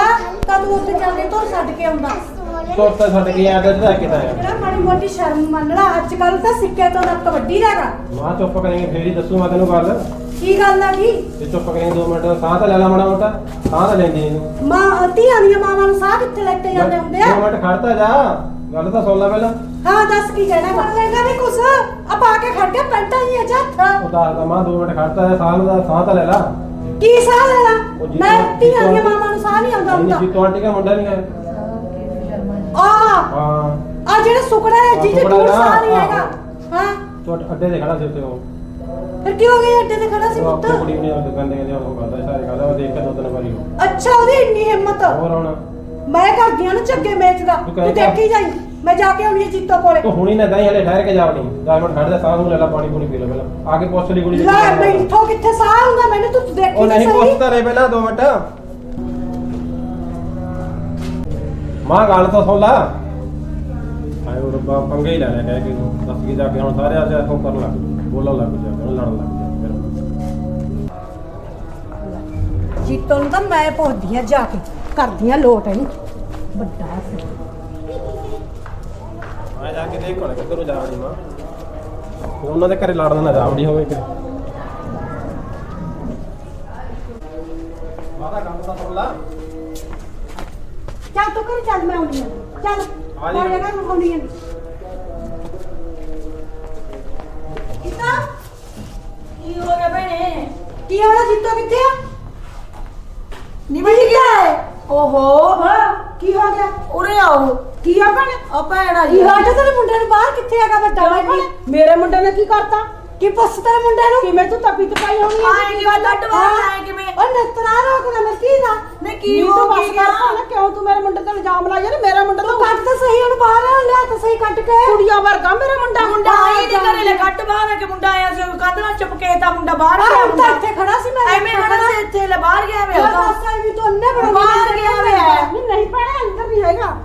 ਤਾਂ ਤੂੰ ਉੱਥੇ ਜਾ ਕੇ ਤੁਰ ਛੱਡ ਕੇ ਆਉਂਦਾ। ਤੋਰ ਤਾਂ ਛੱਡ ਕੇ ਆਇਆ ਤੇ ਜਾ ਕੇ ਤਾਂ ਆਇਆ? ਜਿਹੜਾ ਮਾੜੀ ਮੋਟੀ ਸ਼ਰਮ ਮੰਨਣਾ ਅੱਜ ਕੱਲ ਤਾਂ ਸਿੱਕੇ ਤੋਂ ਨੱਕ ਵੱਡੀ ਹੈਗਾ। ਮਾਂ ਚੁੱਪ ਕਰਾਂਗੇ ਫੇਰ ਹੀ ਦੱਸੂ ਮੈਂ ਤੈਨੂੰ ਗੱਲ। ਕੀ ਗੱਲ ਆ ਕੀ? ਤੇ ਚੁੱਪ ਕਰਾਂਗੇ 2 ਮਿੰਟ ਸਾਹ ਤਾਂ ਲੈ ਲਾ ਮਾੜਾ ਮੋਟਾ ਸਾਹ ਤਾਂ ਲੈਂਦੀ ਇਹਨੂੰ ਮਾਂ ਧੀਆਂ ਦੀਆਂ ਮਾਵਾਂ ਨੂੰ ਸਾਹ ਕਿੱਥੇ ਲੈਤੇ ਜਾਂਦੇ ਹੁੰਦੇ ਆ? ਦੋ ਮਿੰਟ ਖੜਤਾ ਜਾ। ਗੱਲ ਤਾਂ ਸੁਣ ਲੈ ਪਹਿਲਾਂ। ਹਾਂ ਦੱਸ ਕੀ ਕਹਿਣਾ ਬਣ ਲੈਗਾ ਵੀ ਕੁਛ? ਆ ਪਾ ਕੇ ਖੜ ਕੇ ਪੈਂਟਾਂ ਹੀ ਹੱਥ। ਉਹ ਦੱਸਦਾ ਮਾਂ 2 ਮਿੰਟ ਖੜਤਾ ਜਾ ਸਾਹ ਦਾ ਸਾਹ ਤਾਂ ਲੈ ਲਾ। ਕੀ ਸਾਹ ਲੈਣਾ ਉਹ ਜੀ ਮੈਂ ਤੋਂ- ਧੀਆਂ ਦੀਆਂ ਜੀ ਤੋਂ- ਮਾਵਾਂ ਨੂੰ ਸਾਹ ਨਹੀਂ ਆਉਂਦਾ ਹੁੰਦਾ। ਜੀ ਤੁਹਾਡੇ ਦਾ ਮੁੰਡਾ ਨਹੀਂ ਹੈ। ਆ! ਹਾਂ। ਆ ਜਿਹੜਾ ਸੁਕੜਾ ਹੈ ਸੁਕੜਾ ਦੂਰ ਨਾ, ਸਾਹ ਨਹੀਂ। ਹੈਗਾ। ਹਾਂ। ਤੁਹਾਡੇ ਅੱਡੇ ਤੇ ਖੜਾ ਸੀ ਉੱਤੇ ਉਹ। ਫਿਰ ਕੀ ਹੋ ਗਿਆ ਅੱਡੇ ਤੇ ਖੜਾ ਸੀ ਉਹ ਆਪਣੀ ਪੁੱਤ ਕੁੜੀ ਨੂੰ ਦੁਕਾਨ ਦੇ ਕਹਿੰਦੇ ਉਹ ਕਰਦਾ ਸਾਰੇ ਕਰਦਾ ਉਹ ਦੇਖ ਕੇ ਦੋ ਤਿੰਨ ਵਾਰੀ। ਅੱਛਾ ਉਹਦੀ ਇੰਨੀ ਹਿੰਮਤ। ਹੋਰ ਹੁਣ? ਮੈਂ ਕਰਦੀ ਆ ਨਾ ਝੱਗੇ ਮੇਚ ਦਾ। ਤੂੰ ਤੂੰ ਦੇਖੀ ਜਾਈ। ਮੈਂ ਜਾ ਕੇ ਆਉਣੀ ਜੀਤੋ ਕੋਲੇ। ਤੂੰ ਹੁਣੀ ਨਾ ਗਈ ਹਲੇ ਠਹਿਰ ਕੇ ਜਾਵਣੀ 10 ਮਿੰਟ ਖੜਦਾ ਸਾਹ ਨੂੰ ਲੈ ਲਾ ਪਾਣੀ ਪੂਣੀ ਪੀ ਲੈ ਪਹਿਲਾਂ। ਆ ਕੇ ਪੁੱਛ ਲਈ ਜੇ ਲੈ ਕਿੱਥੇ ਮੈਂ ਜਾਣਾ। ਇੱਥੋਂ ਕਿੱਥੇ ਸਾਹ ਆਉਂਦਾ? ਮੈਨੂੰ ਤੂੰ ਦੇਖੀ ਉਹ ਤਾਂ ਨਹੀਂ ਸਹੀ। ਪੁੱਛਦਾ ਰਹੇ ਪਹਿਲਾਂ 2 ਮਿੰਟ। ਮਾਂ ਗੱਲ ਤਾਂ ਸੁਣ ਲਾ। ਆਏ ਉਹ ਰੱਬਾ ਪੰਗੇ ਹੀ ਲੈ ਲਿਆ ਕਹਿ ਕੇ। ਦੱਸ ਕੀ ਜਾ ਕੇ ਹੁਣ ਸਾਰੇ ਆਸੇ ਆਖੋਂ ਕਰਨ ਲੱਗ ਬੋਲਣ ਲੱਗ ਜਾ ਕੇ ਲੜਨ ਲੱਗ ਜਾ ਫਿਰ। ਜੀਤੋ ਨੂੰ ਤਾਂ ਮੈਂ ਪੁੱਛਦੀ ਆ ਜਾ ਕੇ। ਕਰਦੀ ਆ ਲੋਟ ਇਹਨੂੰ ਵੱਡਾ ਸੀ ਆ ਜਾ ਕੇ ਦੇਖ ਕੋਣ ਕਿੱਧਰ ਨੂੰ ਜਾਵੜੀ ਮਾਂ ਉਹਨਾਂ ਦੇ ਘਰੇ ਲੜਨ ਨਾ ਜਾਵੜੀ ਹੋਵੇ ਕਿ ਮਾਦਾ ਕੰਮ ਤਾਂ ਸੁਣ ਲਾ। ਚੱਲ ਤੂੰ ਕਰ ਚੱਲ ਮੈਂ ਚੱਲ ਆ ਜੀ। ਮੈਂ ਕਿਤਾ ਕੀ ਹੋ ਗਿਆ ਭੈਣੇ? ਕੀ ਹੋਇਆ ਜੀਤੋ ਕਿੱਥੇ ਆ? ਨਿਬੜ ਗਿਆ ਹੈ? ਓਹੋ ਹਾਂ ਕੀ ਹੋ ਗਿਆ? ਉਰੇ ਆਓ। ਕੀ ਆ ਭੈਣੇ? ਆ ਭੈਣ ਆਈ ਕੀ ਤੇਰੇ ਮੁੰਡੇ ਨੂੰ ਬਾਹਰ ਕਿੱਥੇ ਹੈਗਾ ਵੱਡਾ ਭੈਣੇ? ਮੇਰੇ ਮੁੰਡੇ ਨੇ ਕੀ ਕਰਤਾ? ਕੀ ਪੁੱਛ ਤੇਰੇ ਮੁੰਡੇ ਨੂੰ? ਕਿਵੇਂ ਤੂੰ ਤਪੀ ਤਪਾਈ ਹੋਣੀ ਆਏ ਕਿਵੇਂ ਲੱਡ ਵਾਲ ਆਏ ਕਿਵੇਂ ਉਹ ਨਤਰਾ ਰੋਕਦਾ ਮੈਂ ਕੀ ਦਾ ਨੇ ਕੀ ਹੋ ਬਸ ਕਰ ਗਿਆ ਭੈਣੇ ਕਿਉਂ ਤੂੰ ਮੇਰੇ ਮੁੰਡੇ ਤੇ ਇਲਜ਼ਾਮ ਲਾਇਆ ਨੀ ਮੇਰਾ ਮੁੰਡਾ ਤੂੰ ਕੱਟ ਤਾਂ ਸਹੀ ਉਹਨੂੰ ਬਾਹਰ ਲਿਆ ਤਾਂ ਸਹੀ ਕੱਟ ਕੇ। ਕੁੜੀਆਂ ਵਰਗਾ ਮੇਰਾ ਮੁੰਡਾ। ਮੁੰਡਾ ਆਈ ਨਹੀਂ ਘਰੇ ਲੈ ਕੱਟ ਬਾਹਰ ਆ ਕੇ ਮੁੰਡਾ ਆਇਆ ਸੀ ਕੰਧ ਨਾਲ ਚਪਕੇ ਤਾਂ ਮੁੰਡਾ ਬਾਹਰ ਗਿਆ ਆਹ ਮੁੰਡਾ। ਤਾਂ ਇੱਥੇ ਖੜਾ ਸੀ ਮੈਂ। ਐਵੇਂ ਖੜਾ ਸੀ ਇੱਥੇ ਲੈ ਬਾਹਰ ਗਿਆ ਮੈਂ ਦੱਸਾਂ ਵੀ ਤੂੰ ਅੰਨੇ ਬੜਾ ਬਾਹਰ ਗਿਆ ਵੇ। ਨਹੀਂ ਨਹੀਂ ਭੈਣੇ ਅੰਦਰ ਨਹੀਂ ਹੈਗਾ।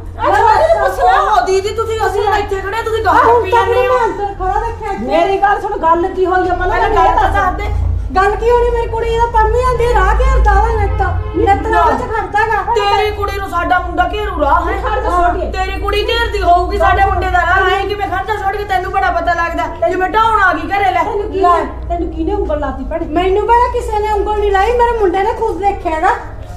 ਪੁੱਛਣਾ ਦੀਦੀ ਤੁਸੀਂ ਅਸੀਂ ਇੱਥੇ ਖੜੇ ਤੁਸੀਂ ਗਾਹ ਹੁਣ ਪੀ ਜਾਂਦੇ ਮੈਂ ਹੋ। ਮੇਰੀ ਗੱਲ ਸੁਣ ਗੱਲ ਕੀ ਹੋਈ ਆ? ਪਹਿਲਾਂ ਗੱਲ ਤਾਂ ਦੱਸ ਦੇ। ਗੱਲ ਕੀ ਹੋਣੀ ਮੇਰੀ ਕੁੜੀ? ਦਾ ਪੜ੍ਹਨੀ ਆਂਦੀ ਰਾਹ ਘੇਰਦਾ ਵਾ ਨਿੱਤ ਨਿੱਤ ਨਾਲ ਚ ਖੜਦਾਗਾ ਤੇਰੀ ਕੁੜੀ ਨੂੰ ਸਾਡਾ ਮੁੰਡਾ ਘੇਰੂ ਰਾਹ ਹੈ। ਖੜ ਜਾ ਛੋਟੀ ਤੇਰੀ ਕੁੜੀ ਘੇਰਦੀ ਹੋਊਗੀ ਸਾਡੇ ਮੁੰਡੇ ਦਾ ਰਾਹ। ਹੈ ਕਿਵੇਂ ਖਰਚਾ ਛੋੜ ਕੇ ਤੈਨੂੰ ਬੜਾ ਪਤਾ ਲੱਗਦਾ ਜਿਵੇਂ ਢਾਉਣ ਆ ਗਈ ਘਰੇ ਲੈ। ਤੈਨੂੰ ਕੀ। ਤੈਨੂੰ ਕਿਹਨੇ ਉਂਗਲ ਲਾਤੀ ਭੈਣੇ? ਮੈਨੂੰ ਬੜਾ ਕਿਸੇ ਨੇ ਉਂਗਲ ਨਹੀਂ ਲਾਈ ਮੇਰੇ ਮੁੰਡੇ ਨੇ ਖੁਦ ਦੇਖਿਆਗਾ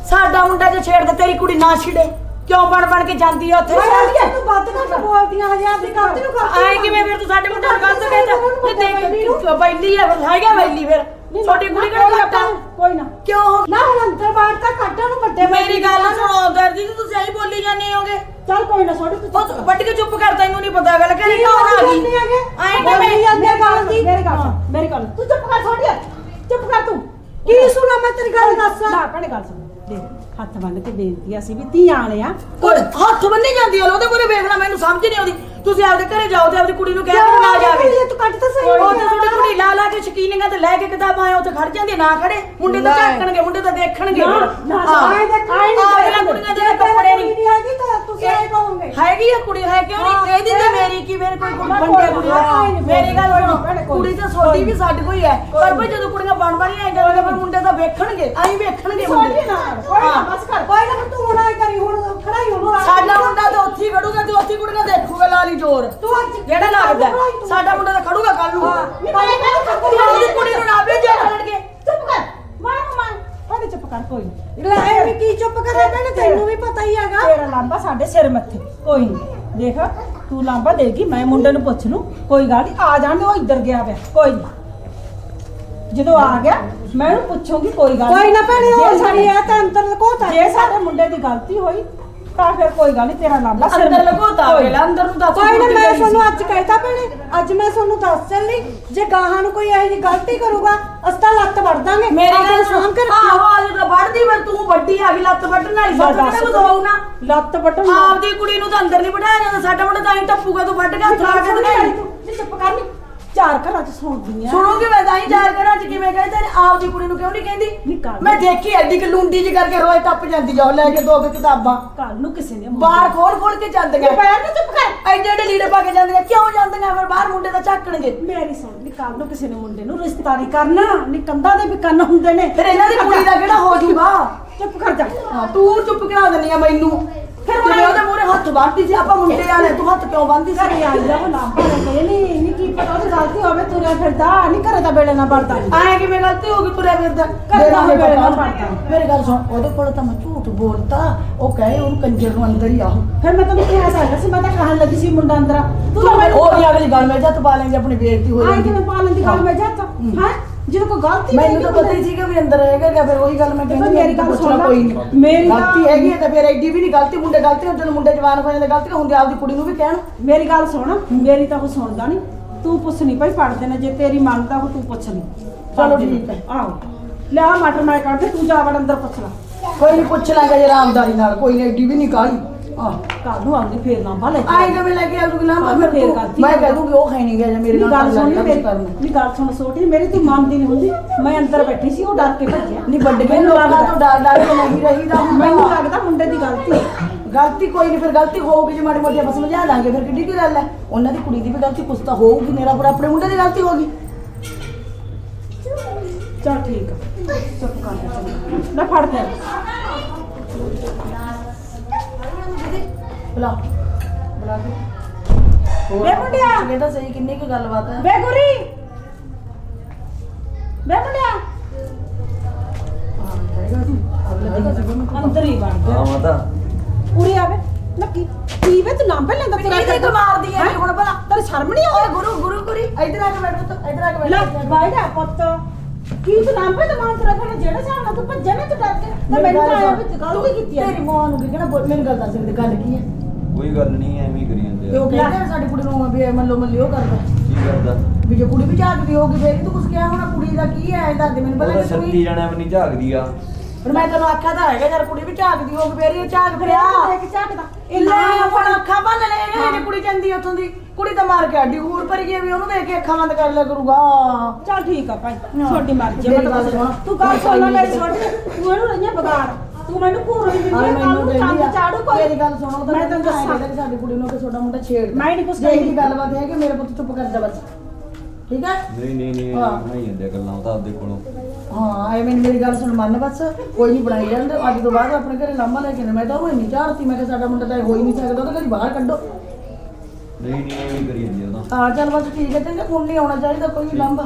ਸਾਡਾ ਮੁੰਡਾ ਜੇ ਛੇੜਦਾ ਤੇਰੀ ਕੁੜੀ ਨਾ ਛਿੜੇ। ਕਿਉਂ ਬਣ ਬਣ ਕੇ ਜਾਂਦੀ ਆ ਉੱਥੇ? ਤੂੰ ਵੱਧ ਘੱਟ ਬੋਲਦੀਆਂ ਹਜ਼ਾਰ ਦੀ ਗਲਤੀ ਨੂੰ ਕਰਦੀ ਆਏ ਕਿਵੇਂ ਫਿਰ ਤੂੰ ਸਾਡੇ ਮੁੰਡੇ ਨੂੰ ਗਲਤ ਕਹਿਤਾ ਤੇ ਦੇਖ। ਬੈਲੀ ਆ ਫਿਰ ਹੈਗਾ ਬੈਲੀ ਫਿਰ। ਛੋਟੀ ਕੁੜੀ ਕਿਹੜਾ ਨਾ, ਘੱਟਾ ਕੋਈ ਨਾ। ਕਿਉਂ? ਹੋ ਨਾ ਹੁਣ ਅੰਦਰ ਬਾਹਰ ਤਾਂ ਕੱਢਣ ਨੂੰ ਵੱਡੇ ਮੇਰੀ ਗੱਲ ਸੁਣੋ ਦਰਜੀ ਜੀ ਤੁਸੀਂ ਐਂ ਬੋਲੀ ਜਾਂਦੇ ਹੋਗੇ। ਚੱਲ ਕੋਈ ਨਾ ਛੋਟੀ ਤੂੰ ਉਹ ਵੱਟ ਕੇ ਚੁੱਪ ਕਰ ਤੈਨੂੰ ਨਹੀਂ ਪਤਾ ਗੱਲ ਕਰੀ ਕੌਣ ਆ ਗਈ। ਕਿਵੇਂ? ਜਾਂਦੇ ਆ ਗੱਲ ਦੀ ਮੇਰੀ ਗੱਲ ਸੁਣ ਮੇਰੀ ਗੱਲ ਤੂੰ ਚੁੱਪ ਕਰ ਛੋਟੀ। ਚੁੱਪ ਕਰ ਤੂੰ। ਕੀ ਸੁਣਾ ਮੈਂ ਤੇਰੀ ਗੱਲ ਦੱਸ? ਨਾ ਭੈਣੇ ਗੱਲ ਸੁਣ। ਦੇਖ ਹੱਥ ਬੰਨ ਕੇ ਬੇਨਤੀ ਆ, ਅਸੀਂ ਵੀ ਧੀਆਂ ਵਾਲੇ ਆ। ਕੋਈ ਹੱਥ ਬੰਨੀ ਜਾਂਦੀ ਆ ਉਹਦੇ ਕੋਲੇ ਵੇਖਣਾ ਮੈਨੂੰ ਸਮਝ ਨਹੀਂ ਆਉਂਦੀ। ਤੁਸੀਂ ਆਪਦੇ ਘਰੇ ਜਾਓ ਤੇ ਆਪਦੀ ਕੁੜੀ ਨੂੰ ਕਹਿ ਨਾ ਜਾਵੇ। ਤੂੰ ਕੱਟ ਤਾਂ ਸਹੀ ਉਹ ਤੇ ਤੁਹਾਡੀ ਕੁੜੀ ਲਾ ਲਾ ਕੇ ਸ਼ਕੀਨੀਆਂ ਤੇ ਲੈ ਕੇ ਕਿਤਾਬਾਂ ਆਏ ਉੱਥੇ ਖੜ ਜਾਂਦੀ ਨਾ ਖੜੇ। ਮੁੰਡੇ ਤਾਂ। ਝਾਕਣਗੇ ਮੁੰਡੇ ਤਾਂ ਦੇਖਣਗੇ। ਨਾ। ਆਏ ਦੇਖ ਆਏ ਆਪਦੀਆਂ ਕੁੜੀਆਂ ਦੇ ਕੱਪੜੇ ਨਹੀਂ। ਨਹੀਂ ਹੈਗੀ ਤਾਂ ਤੁਸੀਂ ਇਹ ਕਹੋਗੇ। ਹੈਗੀ ਆ ਕੁੜੀ ਹੈ ਕਿਉਂ ਨਹੀਂ? ਇਹਦੀ ਤੇ ਮੇਰੀ ਕੀ ਮੇਰੇ ਕੋਈ ਬੰਦੇ ਕੁੜੀ ਮੇਰੀ ਗੱਲ ਕੁੜੀ ਨੀ, ਤਾਂ ਛੋਟੀ ਕੋਈ ਵੀ ਨੀ। ਸਾਡੇ ਕੋਈ ਹੈ ਪਰ ਭਾਈ ਜਦੋਂ ਕੁੜੀਆਂ ਬਣ ਬਣੀਆਂ ਆਏ ਜਾਂਦੀਆਂ ਫਿਰ ਮੁੰਡੇ ਤਾਂ ਵੇਖਣਗੇ। ਆਈ ਵੇਖਣਗੇ ਮੁੰਡੇ। ਛੋਟੀ ਨਾ ਕੋਈ ਨਾ ਬਸ ਕਰ। ਕੋਈ ਨਾ ਤੂੰ ਹੁਣ ਆਏ ਕਰੀ ਹੁਣ ਖੜਾਈ ਹੁਣ ਸਾਡਾ ਮੁੰਡਾ ਤਾਂ ਉੱਥੇ ਹੀ ਖੜੂਗਾ ਤੇ ਉੱਥੇ ਹੀ ਕੁੜੀਆਂ ਦੇਖੂਗਾ ਲਾਲੀ ਜ਼ੋਰ ਤੂੰ ਅੱਜ ਜਿਹੜਾ ਲੱਗਦਾ ਸਾਡਾ ਮੁੰਡਾ ਤਾਂ ਖੜੂਗਾ ਕੱਲ ਨੂੰ। ਨਹੀਂ ਮੈਂ ਕਹਿੰਦਾ ਤੂੰ ਉਹਦੀ ਕੁੜੀ ਨੂੰ ਨਾ ਭੇਜਿਆ ਕਰਨਗੇ ਚੁੱਪ ਕਰ। ਮਾਰ ਮਾਰ। ਭੈਣੇ ਚੁੱਪ ਕਰ ਕੋਈ ਨੀ। ਲੈ ਇਹ ਵੀ ਕੀ ਚੁੱਪ ਕਰਿਆ ਭੈਣੇ ਤੈਨੂੰ ਵੀ ਪਤਾ ਹੀ ਹੈਗਾ। ਤੇਰਾ ਲਾਂਬਾ ਸਾਡੇ ਸਿਰ ਮੱਥੇ। ਕੋਈ ਨਹੀਂ। ਦੇਖ ਤੂੰ ਲਾਂਬਾ ਦੇਗੀ ਮੈਂ ਮੁੰਡੇ ਨੂੰ ਪੁੱਛ ਲੂੰ ਕੋਈ ਗੱਲ ਨਹੀਂ ਆ ਜਾਣ ਦੇ ਉਹ ਇੱਧਰ ਗਿਆ ਪਿਆ ਕੋਈ ਨਹੀਂ ਜਦੋਂ ਆ ਗਿਆ ਮੈਂ ਉਹਨੂੰ ਪੁੱਛੂੰਗੀ ਕੋਈ ਗੱਲ ਕੋਈ ਨਾ ਭੈਣੇ ਉਹ ਸਾਡੀ ਸਾਡੀ ਇਹ ਤਾਂ ਅੰਦਰ ਲਕੋਤਾ ਜੇ ਸਾਡੇ ਮੁੰਡੇ ਦੀ ਗਲਤੀ ਹੋਈ ਤਾਂ ਫਿਰ ਕੋਈ ਗੱਲ ਨਹੀਂ ਤੇਰਾ ਲਾਂਬਾ ਸਿਰ ਅੰਦਰ ਮੱਥੇ। ਲਗੋਤਾ ਕੋਈ ਵੇਲਾ ਅੰਦਰ ਨੂੰ ਦੱਸ ਕੋਈ ਨਾ ਮੈਂ। ਤੁਹਾਨੂੰ ਅੱਜ ਕਹਿਤਾ ਭੈਣੇ ਅੱਜ ਮੈਂ ਤੁਹਾਨੂੰ ਦੱਸ ਚੱਲੀ ਜੇ ਗਾਹਾਂ ਨੂੰ ਕੋਈ ਇਹੋ ਜਿਹੀ ਗਲਤੀ ਕਰੂਗਾ ਅਸਤਾ ਲੱਤ ਵੜ ਦਾਂਗੇ ਮੇਰੀ ਗੱਲ ਸਾਂਭ ਕੇ ਆਹੋ ਰੱਖਿਓ ਆ ਜਦੋਂ ਵੱਢਦੀ ਫਿਰ ਤੂੰ ਵੱਡੀ ਆ ਗਈ ਲੱਤ ਵੱਢਣ ਵਾਲੀ ਦੱਸ। ਕਿਹੜਾ ਬਤਾਉ ਨਾ ਲੱਤ ਵੱਟਣ ਆਪਦੀ ਕੁੜੀ ਨੂੰ ਤਾਂ ਅੰਦਰ ਨਹੀਂ ਬਿਠਾਇਆ ਜਾਂਦਾ ਸਾਡਾ ਮੁੰਡਾ ਤਾਂ ਹੀ ਟੱਪੂਗਾ ਤੂੰ ਵੱਢ ਕੇ ਹੱਥ ਲਾ ਕੇ ਨਹੀਂ ਚੁੱਪ ਕਰ ਨੀ ਚਾਰ ਘਰਾਂ ਚ ਸੁਣਦੀ ਆ ਸੁਣੋਗੇ ਮੈਂ ਤਾਂ ਹੀ ਚਾਰ ਘਰਾਂ ਚ ਕਿਵੇਂ ਕਹਿੰਦੇ ਨੇ ਆਪਦੀ ਕੁੜੀ ਨੂੰ ਕਿਉਂ ਨਹੀਂ ਨਹੀਂ ਕਹਿੰਦੀ। ਮੈਂ ਦੇਖੀ ਐਡੀ ਕਿ ਲੁੰਡੀ ਜੀ ਕਰਕੇ ਰੋਏ ਟੱਪ ਜਾਂਦੀ ਜਾਓ ਲੈ ਕੇ ਦੋ ਕੁ ਕਿਤਾਬਾਂ। ਕੱਲ ਨੂੰ ਕਿਸੇ ਨੇ ਬਾਹਰ ਖੋਲ ਖੋਲ ਕੇ ਜਾਂਦੀਆਂ। ਪੈਰ ਤੇ ਚੁੱਪ ਕਰ। ਐਡੇ ਐਡੇ ਲੀੜੇ ਪਾ ਕੇ ਜਾਂਦੀਆਂ ਕਿਉਂ ਜਾਂਦੀਆਂ ਫਿਰ ਬਾਹਰ ਮੁੰਡੇ ਤਾਂ ਝਾਕਣਗੇ? ਮੇਰੀ ਸੁਣ ਕੱਲ ਨੂੰ ਕਿਸੇ ਨੇ ਮੁੰਡੇ ਨੂੰ ਰਿਸ਼ਤਾਰੀ ਕਰਨਾ ਨੀ ਕੰਧਾਂ ਦੇ ਵੀ ਕੰਨ ਹੁੰਦੇ ਨੇ। ਫਿਰ ਇਹਨਾਂ ਦੀ ਕੁੜੀ ਦਾ ਕਿਹੜਾ ਹੋ ਜੂਗਾ? ਚੁੱਪ ਕਰ ਜਾ। ਹਾਂ, ਤੂੰ ਚੁੱਪ ਕਰਾ ਦਿੰਦੀ ਆ ਮੈਨੂੰ। ਫਿਰ ਕਿਵੇਂ ਉਹਦੇ ਮੂਹਰੇ ਹੱਥ ਬੰਨ੍ਹਦੀ ਸੀ ਆਪਾਂ ਮੁੰਡੇ ਵਾਲੇ ਤੂੰ ਹੱਥ ਕਿਉਂ ਬੰਨ੍ਹਦੀ ਸੀ? ਘਰੇ ਆਈ ਉਹ ਲਾਂਬਾ ਲੈ ਨਹੀਂ ਨੀ ਕੀ ਪਤਾ ਉਹਦੀ ਗਲਤੀ ਹੋਵੇ ਤੁਰਿਆ ਫਿਰਦਾ ਨਹੀਂ ਘਰੇ ਤਾਂ ਵੇਲੇ ਨਾ ਵੜਦਾ। ਨੀ। ਆਏ ਕਿਵੇਂ ਗਲਤੀ ਹੋ ਗਈ ਤੁਰਿਆ ਫਿਰਦਾ? ਕਰਦਾ ਹੋਵੇ ਮੇਰੇ ਨਾ ਪੜਦਾ। ਮੇਰੀ ਗੱਲ ਸੁਣ ਉਹਦੇ ਕੋਲ ਤਾਂ ਮੈਂ ਝੂਠ ਬੋਲਤਾ ਉਹ ਕਹੇ ਉਹਨੂੰ ਕੰਜਰ ਨੂੰ ਅੰਦਰ ਹੀ ਆਹੋ। ਫਿਰ ਮੈਂ ਤੈਨੂੰ ਕਿਹਾ ਤਾਂ ਸੀ ਮੈਂ ਤਾਂ ਕਹਿਣ ਲੱਗੀ ਸੀ ਮੁੰਡਾ ਅੰਦਰ ਆ। ਤੂੰ ਤਾਂ ਮੈਨੂੰ ਉਹ ਵੀ ਅਗਲੀ ਗੱਲ ਮੈਂ ਜੱਤ ਪਾ ਲੈਂਗੇ ਆਪਣੀ ਬੇਇੱਜ਼ਤੀ ਹੋ ਆਏ ਜਾਂਦੀ। ਕਿਵੇਂ ਪਾਲਣ ਦੀ ਗੱਲ ਮੈਂ ਜਾਂਦਾ ਹੈ? ਜਦੋਂ ਕੋਈ ਗਲਤੀ ਮੈਨੂੰ ਤਾਂ ਪਤਾ ਹੀ ਸੀਗਾ ਵੀ ਅੰਦਰ ਹੈਗਾ ਗਾ, ਫਿਰ ਉਹੀ ਗੱਲ ਮੈਂ ਕਹਿੰਦੀ ਮੇਰੀ ਗੱਲ ਪੁੱਛਣਾ ਸੁਣ ਲੈ। ਕੋਈ ਨਹੀਂ। ਮੇਰੀ ਗੱਲ- ਗਲਤੀ ਹੈਗੀ ਹੈ ਤਾਂ ਫਿਰ ਐਡੀ ਵੀ ਨਹੀਂ ਗਲਤੀ ਮੁੰਡੇ ਗਲਤੀ ਹੁੰਦੇ ਨੇ ਮੁੰਡੇ ਜਵਾਨ ਹੋ ਜਾਂਦੇ ਗਲਤੀ ਹੁੰਦੀ ਆਪਦੀ ਕੁੜੀ ਨੂੰ ਵੀ ਕਹਿਣ। ਮੇਰੀ ਗੱਲ ਸੁਣ ਮੇਰੀ ਤਾਂ ਉਹ ਸੁਣਦਾ ਨਹੀਂ। ਤੂੰ ਪੁੱਛ ਨਹੀਂ ਭਾਈ ਪੜਦੇ ਨੇ ਜੇ ਤੇਰੀ ਮੰਨਦਾ ਉਹ ਤੂੰ ਪੁੱਛ ਲਈ। ਚਲੋ ਠੀਕ ਹੈ। ਆਹੋ। ਲੈ ਆ ਮਟਰ ਮੈਂ ਕੱਢ ਦੇ ਤੂੰ ਜਾ ਵੜ ਅੰਦਰ ਪੁੱਛ ਲੈ। ਕੋਈ ਨਹੀਂ ਪੁੱਛ ਲਾਂਗੇ ਜੇ ਆਰਾਮਦਾਰੀ ਨਾਲ ਕੋਈ ਨਹੀਂ ਐਡੀ ਵੀ ਨਹੀਂ ਕਾਹਲੀ। ਆਹ ਕੱਲ ਨੂੰ ਆਉਂਦੀ ਫੇਰ ਲਾਂਬਾ ਲੈ ਕੇ ਆਏ ਕਿਵੇਂ ਲੈ ਕੇ ਆਉਗੀ ਲਾਂਬਾ ਆਹ, ਫਿਰ ਫੇਰ ਤੂੰ- ਕਰਤੀ। ਮੈਂ ਕਹਿ ਦੂੰਗੀ ਉਹ ਹੈ ਨਹੀਂ ਗਿਆ ਜੇ ਮੇਰੇ ਮੇਰੀ ਨਾਲ ਗੱਲ ਸੁਣ ਲੱਗ ਮੇਰੀ। ਕਰਨ। ਮੇਰੀ ਗੱਲ ਸੁਣ ਸੋਟੀ ਮੇਰੀ ਤੂੰ ਮੰਨਦੀ ਨਹੀਂ ਹੁੰਦੀ। ਮੈਂ ਅੰਦਰ ਬੈਠੀ ਸੀ ਉਹ ਡਰ ਕੇ ਭੱਜਿਆ। ਨਹੀਂ ਵੱਡੇ ਕੇ ਮੈਨੂੰ ਲੋਕਾਂ ਲੱਗਦਾ ਤੋਂ ਡਰ ਡਰ ਕੇ ਨਹੀਂ ਰਹੀਦਾ ਮੈਨੂੰ ਹੁੰਦਾ ਲੱਗਦਾ ਮੁੰਡੇ ਦੀ ਗਲਤੀ। ਹੈ। ਗਲਤੀ ਕੋਈ ਨਹੀਂ ਫਿਰ ਗਲਤੀ ਹੋਊਗੀ ਜੇ ਮਾੜੀ ਮੋਟੀ ਆਪਾਂ ਸਮਝਾ ਦਾਂਗੇ ਫਿਰ ਕਿੱਡੀ ਕੀ ਗੱਲ ਹੈ? ਉਹਨਾਂ ਦੀ ਕੁੜੀ ਦੀ ਵੀ ਗਲਤੀ ਕੁਛ ਤਾਂ ਹੋਊਗੀ ਮੇਰਾ ਪਰ ਆਪਣੇ ਮੁੰਡੇ ਦੀ ਗਲਤੀ ਹੋਗੀ ਚੱਲ ਠੀਕ ਆ। ਚੁੱਪ ਕਰ ਜਾ ਚੰਗਾ। ਲੈ ਫੜ ਦੇ ਬੁਲਾ। ਬੁਲਾ ਕੇ। ਹੋਰ? ਵੇ ਮੁੰਡਿਆ। ਇਹ ਤਾਂ ਸਹੀ ਕਿੰਨੀ ਕੁ ਗੱਲਬਾਤ ਹੈ? ਵੇ ਗੁਰੀ। ਵੇ ਮੁੰਡਿਆ। ਅੰਦਰ ਹੀ ਵੜ ਹਾਂ ਗਿਆ ਮਾਤਾ ਉਰੇ ਆਵੇ ਲੱਕੀ। ਕੀ ਵੇ ਤੂੰ ਲਾਂਬੇ ਲੈਂਦਾ ਕਿੰਨੀ ਕੁ ਮਾਰਦੀ ਹੈ ਹੁਣ ਭਲਾ। ਤੇਰੇ ਸ਼ਰਮ ਨਹੀਂ ਓਏ ਗੁਰੂ ਗੁਰੂ ਗੁਰੀ। ਇੱਧਰ ਆ ਕੇ ਬੈਠ ਪੁੱਤ ਇੱਧਰ ਆ ਕੇ ਲੈ ਬੈਠ ਬਾਈੜਾ ਪੁੱਤ। ਕੀ ਤੂੰ ਤੇ ਮਾਰ ਤੇਰਾ ਫਿਰ ਜਿਹੜਾ ਹਿਸਾਬ ਨਾਲ ਤੂੰ ਭੱਜਿਆ ਨਾ ਤੂੰ ਡਰ ਕੇ ਤੇ ਮੈਨੂੰ ਤਾਂ ਆਇਆ ਵੀ ਗਲਤੀ ਕੀਤੀ ਤੇਰੀ ਮਾਂ ਨੂੰ ਕੀ ਕਹਿਣਾ ਬੋਲ ਮੈਨੂੰ ਗੱਲ ਦੱਸ ਦੇ ਗੱਲ ਕੀ ਹੈ ਕੋਈ ਗੱਲ ਨਹੀਂ ਐਵੇਂ ਹੀ ਕਰੀ ਜਾਂਦੇ ਤੇ ਆ ਉਹ ਕਹਿੰਦੇ ਆ ਸਾਡੀ ਕੁੜੀ ਨੂੰ ਵੀ ਮੱਲੋ ਮੱਲੀ ਉਹ ਕਰਦਾ। ਕੀ ਕਰਦਾ? ਵੀ ਜੇ ਕੁੜੀ ਵੀ ਝਾਕਦੀ ਹੋਊਗੀ ਫੇਰ ਤੂੰ ਕੁਝ ਕਿਹਾ ਹੋਣਾ ਕੁੜੀ ਦਾ ਕੀ ਹੈ ਦੱਸ ਦੇ ਮੈਨੂੰ ਉਹਦਾ ਪਹਿਲਾਂ ਸੱਤੀ ਤੂੰ ਜਣਿਆਂ ਵੀ ਨਹੀਂ ਝਾਕਦੀ ਆ। ਪਰ ਮੈਂ ਤੈਨੂੰ ਆਖਿਆ ਤਾਂ ਹੈਗਾ ਯਾਰ ਕੁੜੀ ਵੀ ਝਾਕਦੀ ਹੋਊਗੀ ਫੇਰ ਹੀ ਉਹ ਝਾਕ ਫਿਰਿਆ ਦੇਖ ਝਾਕਦਾ। ਇੱਲੇ ਹੁਣ ਅੱਖਾਂ ਬੰਨ ਲੈ ਜਿਹੜੀ ਕੁੜੀ ਜਾਂਦੀ ਉੱਥੋਂ ਦੀ ਕੁੜੀ ਤਾਂ ਮਾਰ ਕੇ ਅੱਡੀ ਹੋਰ ਪਰ ਗਈ ਵੀ ਉਹਨੂੰ ਦੇਖ ਕੇ ਅੱਖਾਂ ਬੰਦ ਕਰ ਲਿਆ ਕਰੂਗਾ। ਚੱਲ ਠੀਕ ਆ ਭਾਈ। ਛੋਟੀ ਮਰਜ਼ੀ ਮੇਰੀ ਮੈਂ ਸੁਣ। ਤੂੰ ਗੱਲ ਸੁਣ ਲੈ ਮੇਰੀ ਛੋਟੀ। ਤੂੰ ਇਹਨੂੰ ਰਹੀਆਂ ਬਗਾੜ। ਤੂੰ ਮੈਨੂੰ ਘੂਰ ਵੀ ਦਿੰਦੀ ਆ ਕੱਲ ਨੂੰ ਚੰਦ ਆ। ਚਾੜੂ ਕੋਈ ਮੇਰੀ ਗੱਲ ਸੁਣੋ ਤਾਂ ਮੈਂ ਤੈਨੂੰ ਦੱਸਾਂ। ਕਿ ਸਾਡੀ ਕੁੜੀ ਨੂੰ ਕਿ ਤੁਹਾਡਾ ਮੁੰਡਾ ਛੇੜਦਾ। ਮੈਂ ਨਹੀਂ ਕੁਛ ਜੇ। ਇਹਦੀ ਗੱਲਬਾਤ ਹੈ ਕਿ ਮੇਰੇ ਪੁੱਤ ਚੁੱਪ ਕਰ ਜਾ ਬਸ। ਠੀਕ ਹੈ ਨਹੀਂ ਨਹੀਂ ਨਹੀਂ ਹਾਂ। ਆ ਗੱਲਾਂ ਉਹ ਤਾਂ ਆਪਦੇ ਕੋਲੋਂ ਹਾਂ ਐਵੇਂ ਨੀ ਮੇਰੀ ਗੱਲ ਸੁਣ ਮੰਨ ਬਸ ਕੋਈ ਨਹੀਂ ਬਣਾਈ ਜਾਂਦੇ ਅੱਜ ਤੋਂ ਬਾਅਦ ਆਪਣੇ ਘਰੇ ਲਾਂਬਾ ਲੈ ਕੇ ਆਉਣਾ। ਮੈਂ ਤਾਂ ਉਹ ਨਹੀਂ ਚਾਹਤੀ ਮੈਂ ਕਿ ਸਾਡਾ ਮੁੰਡਾ ਤਾਂ ਇਹ ਹੋ ਹੀ ਨਹੀਂ ਸਕਦਾ ਉਹਦੇ ਘਰੇ ਬਾਹਰ ਕੱਢੋ ਨਹੀਂ ਨਹੀਂ ਨਹੀਂ ਕਰੀ ਜਾਂਦੀ ਉਹ ਤਾਂ ਹਾਂ ਚੱਲ ਬਸ ਠੀਕ ਹੈ ਚੰਗਾ ਹੁਣ ਨਹੀਂ ਆਉਣਾ ਚਾਹੀਦਾ ਕੋਈ ਵੀ ਹੂੰ।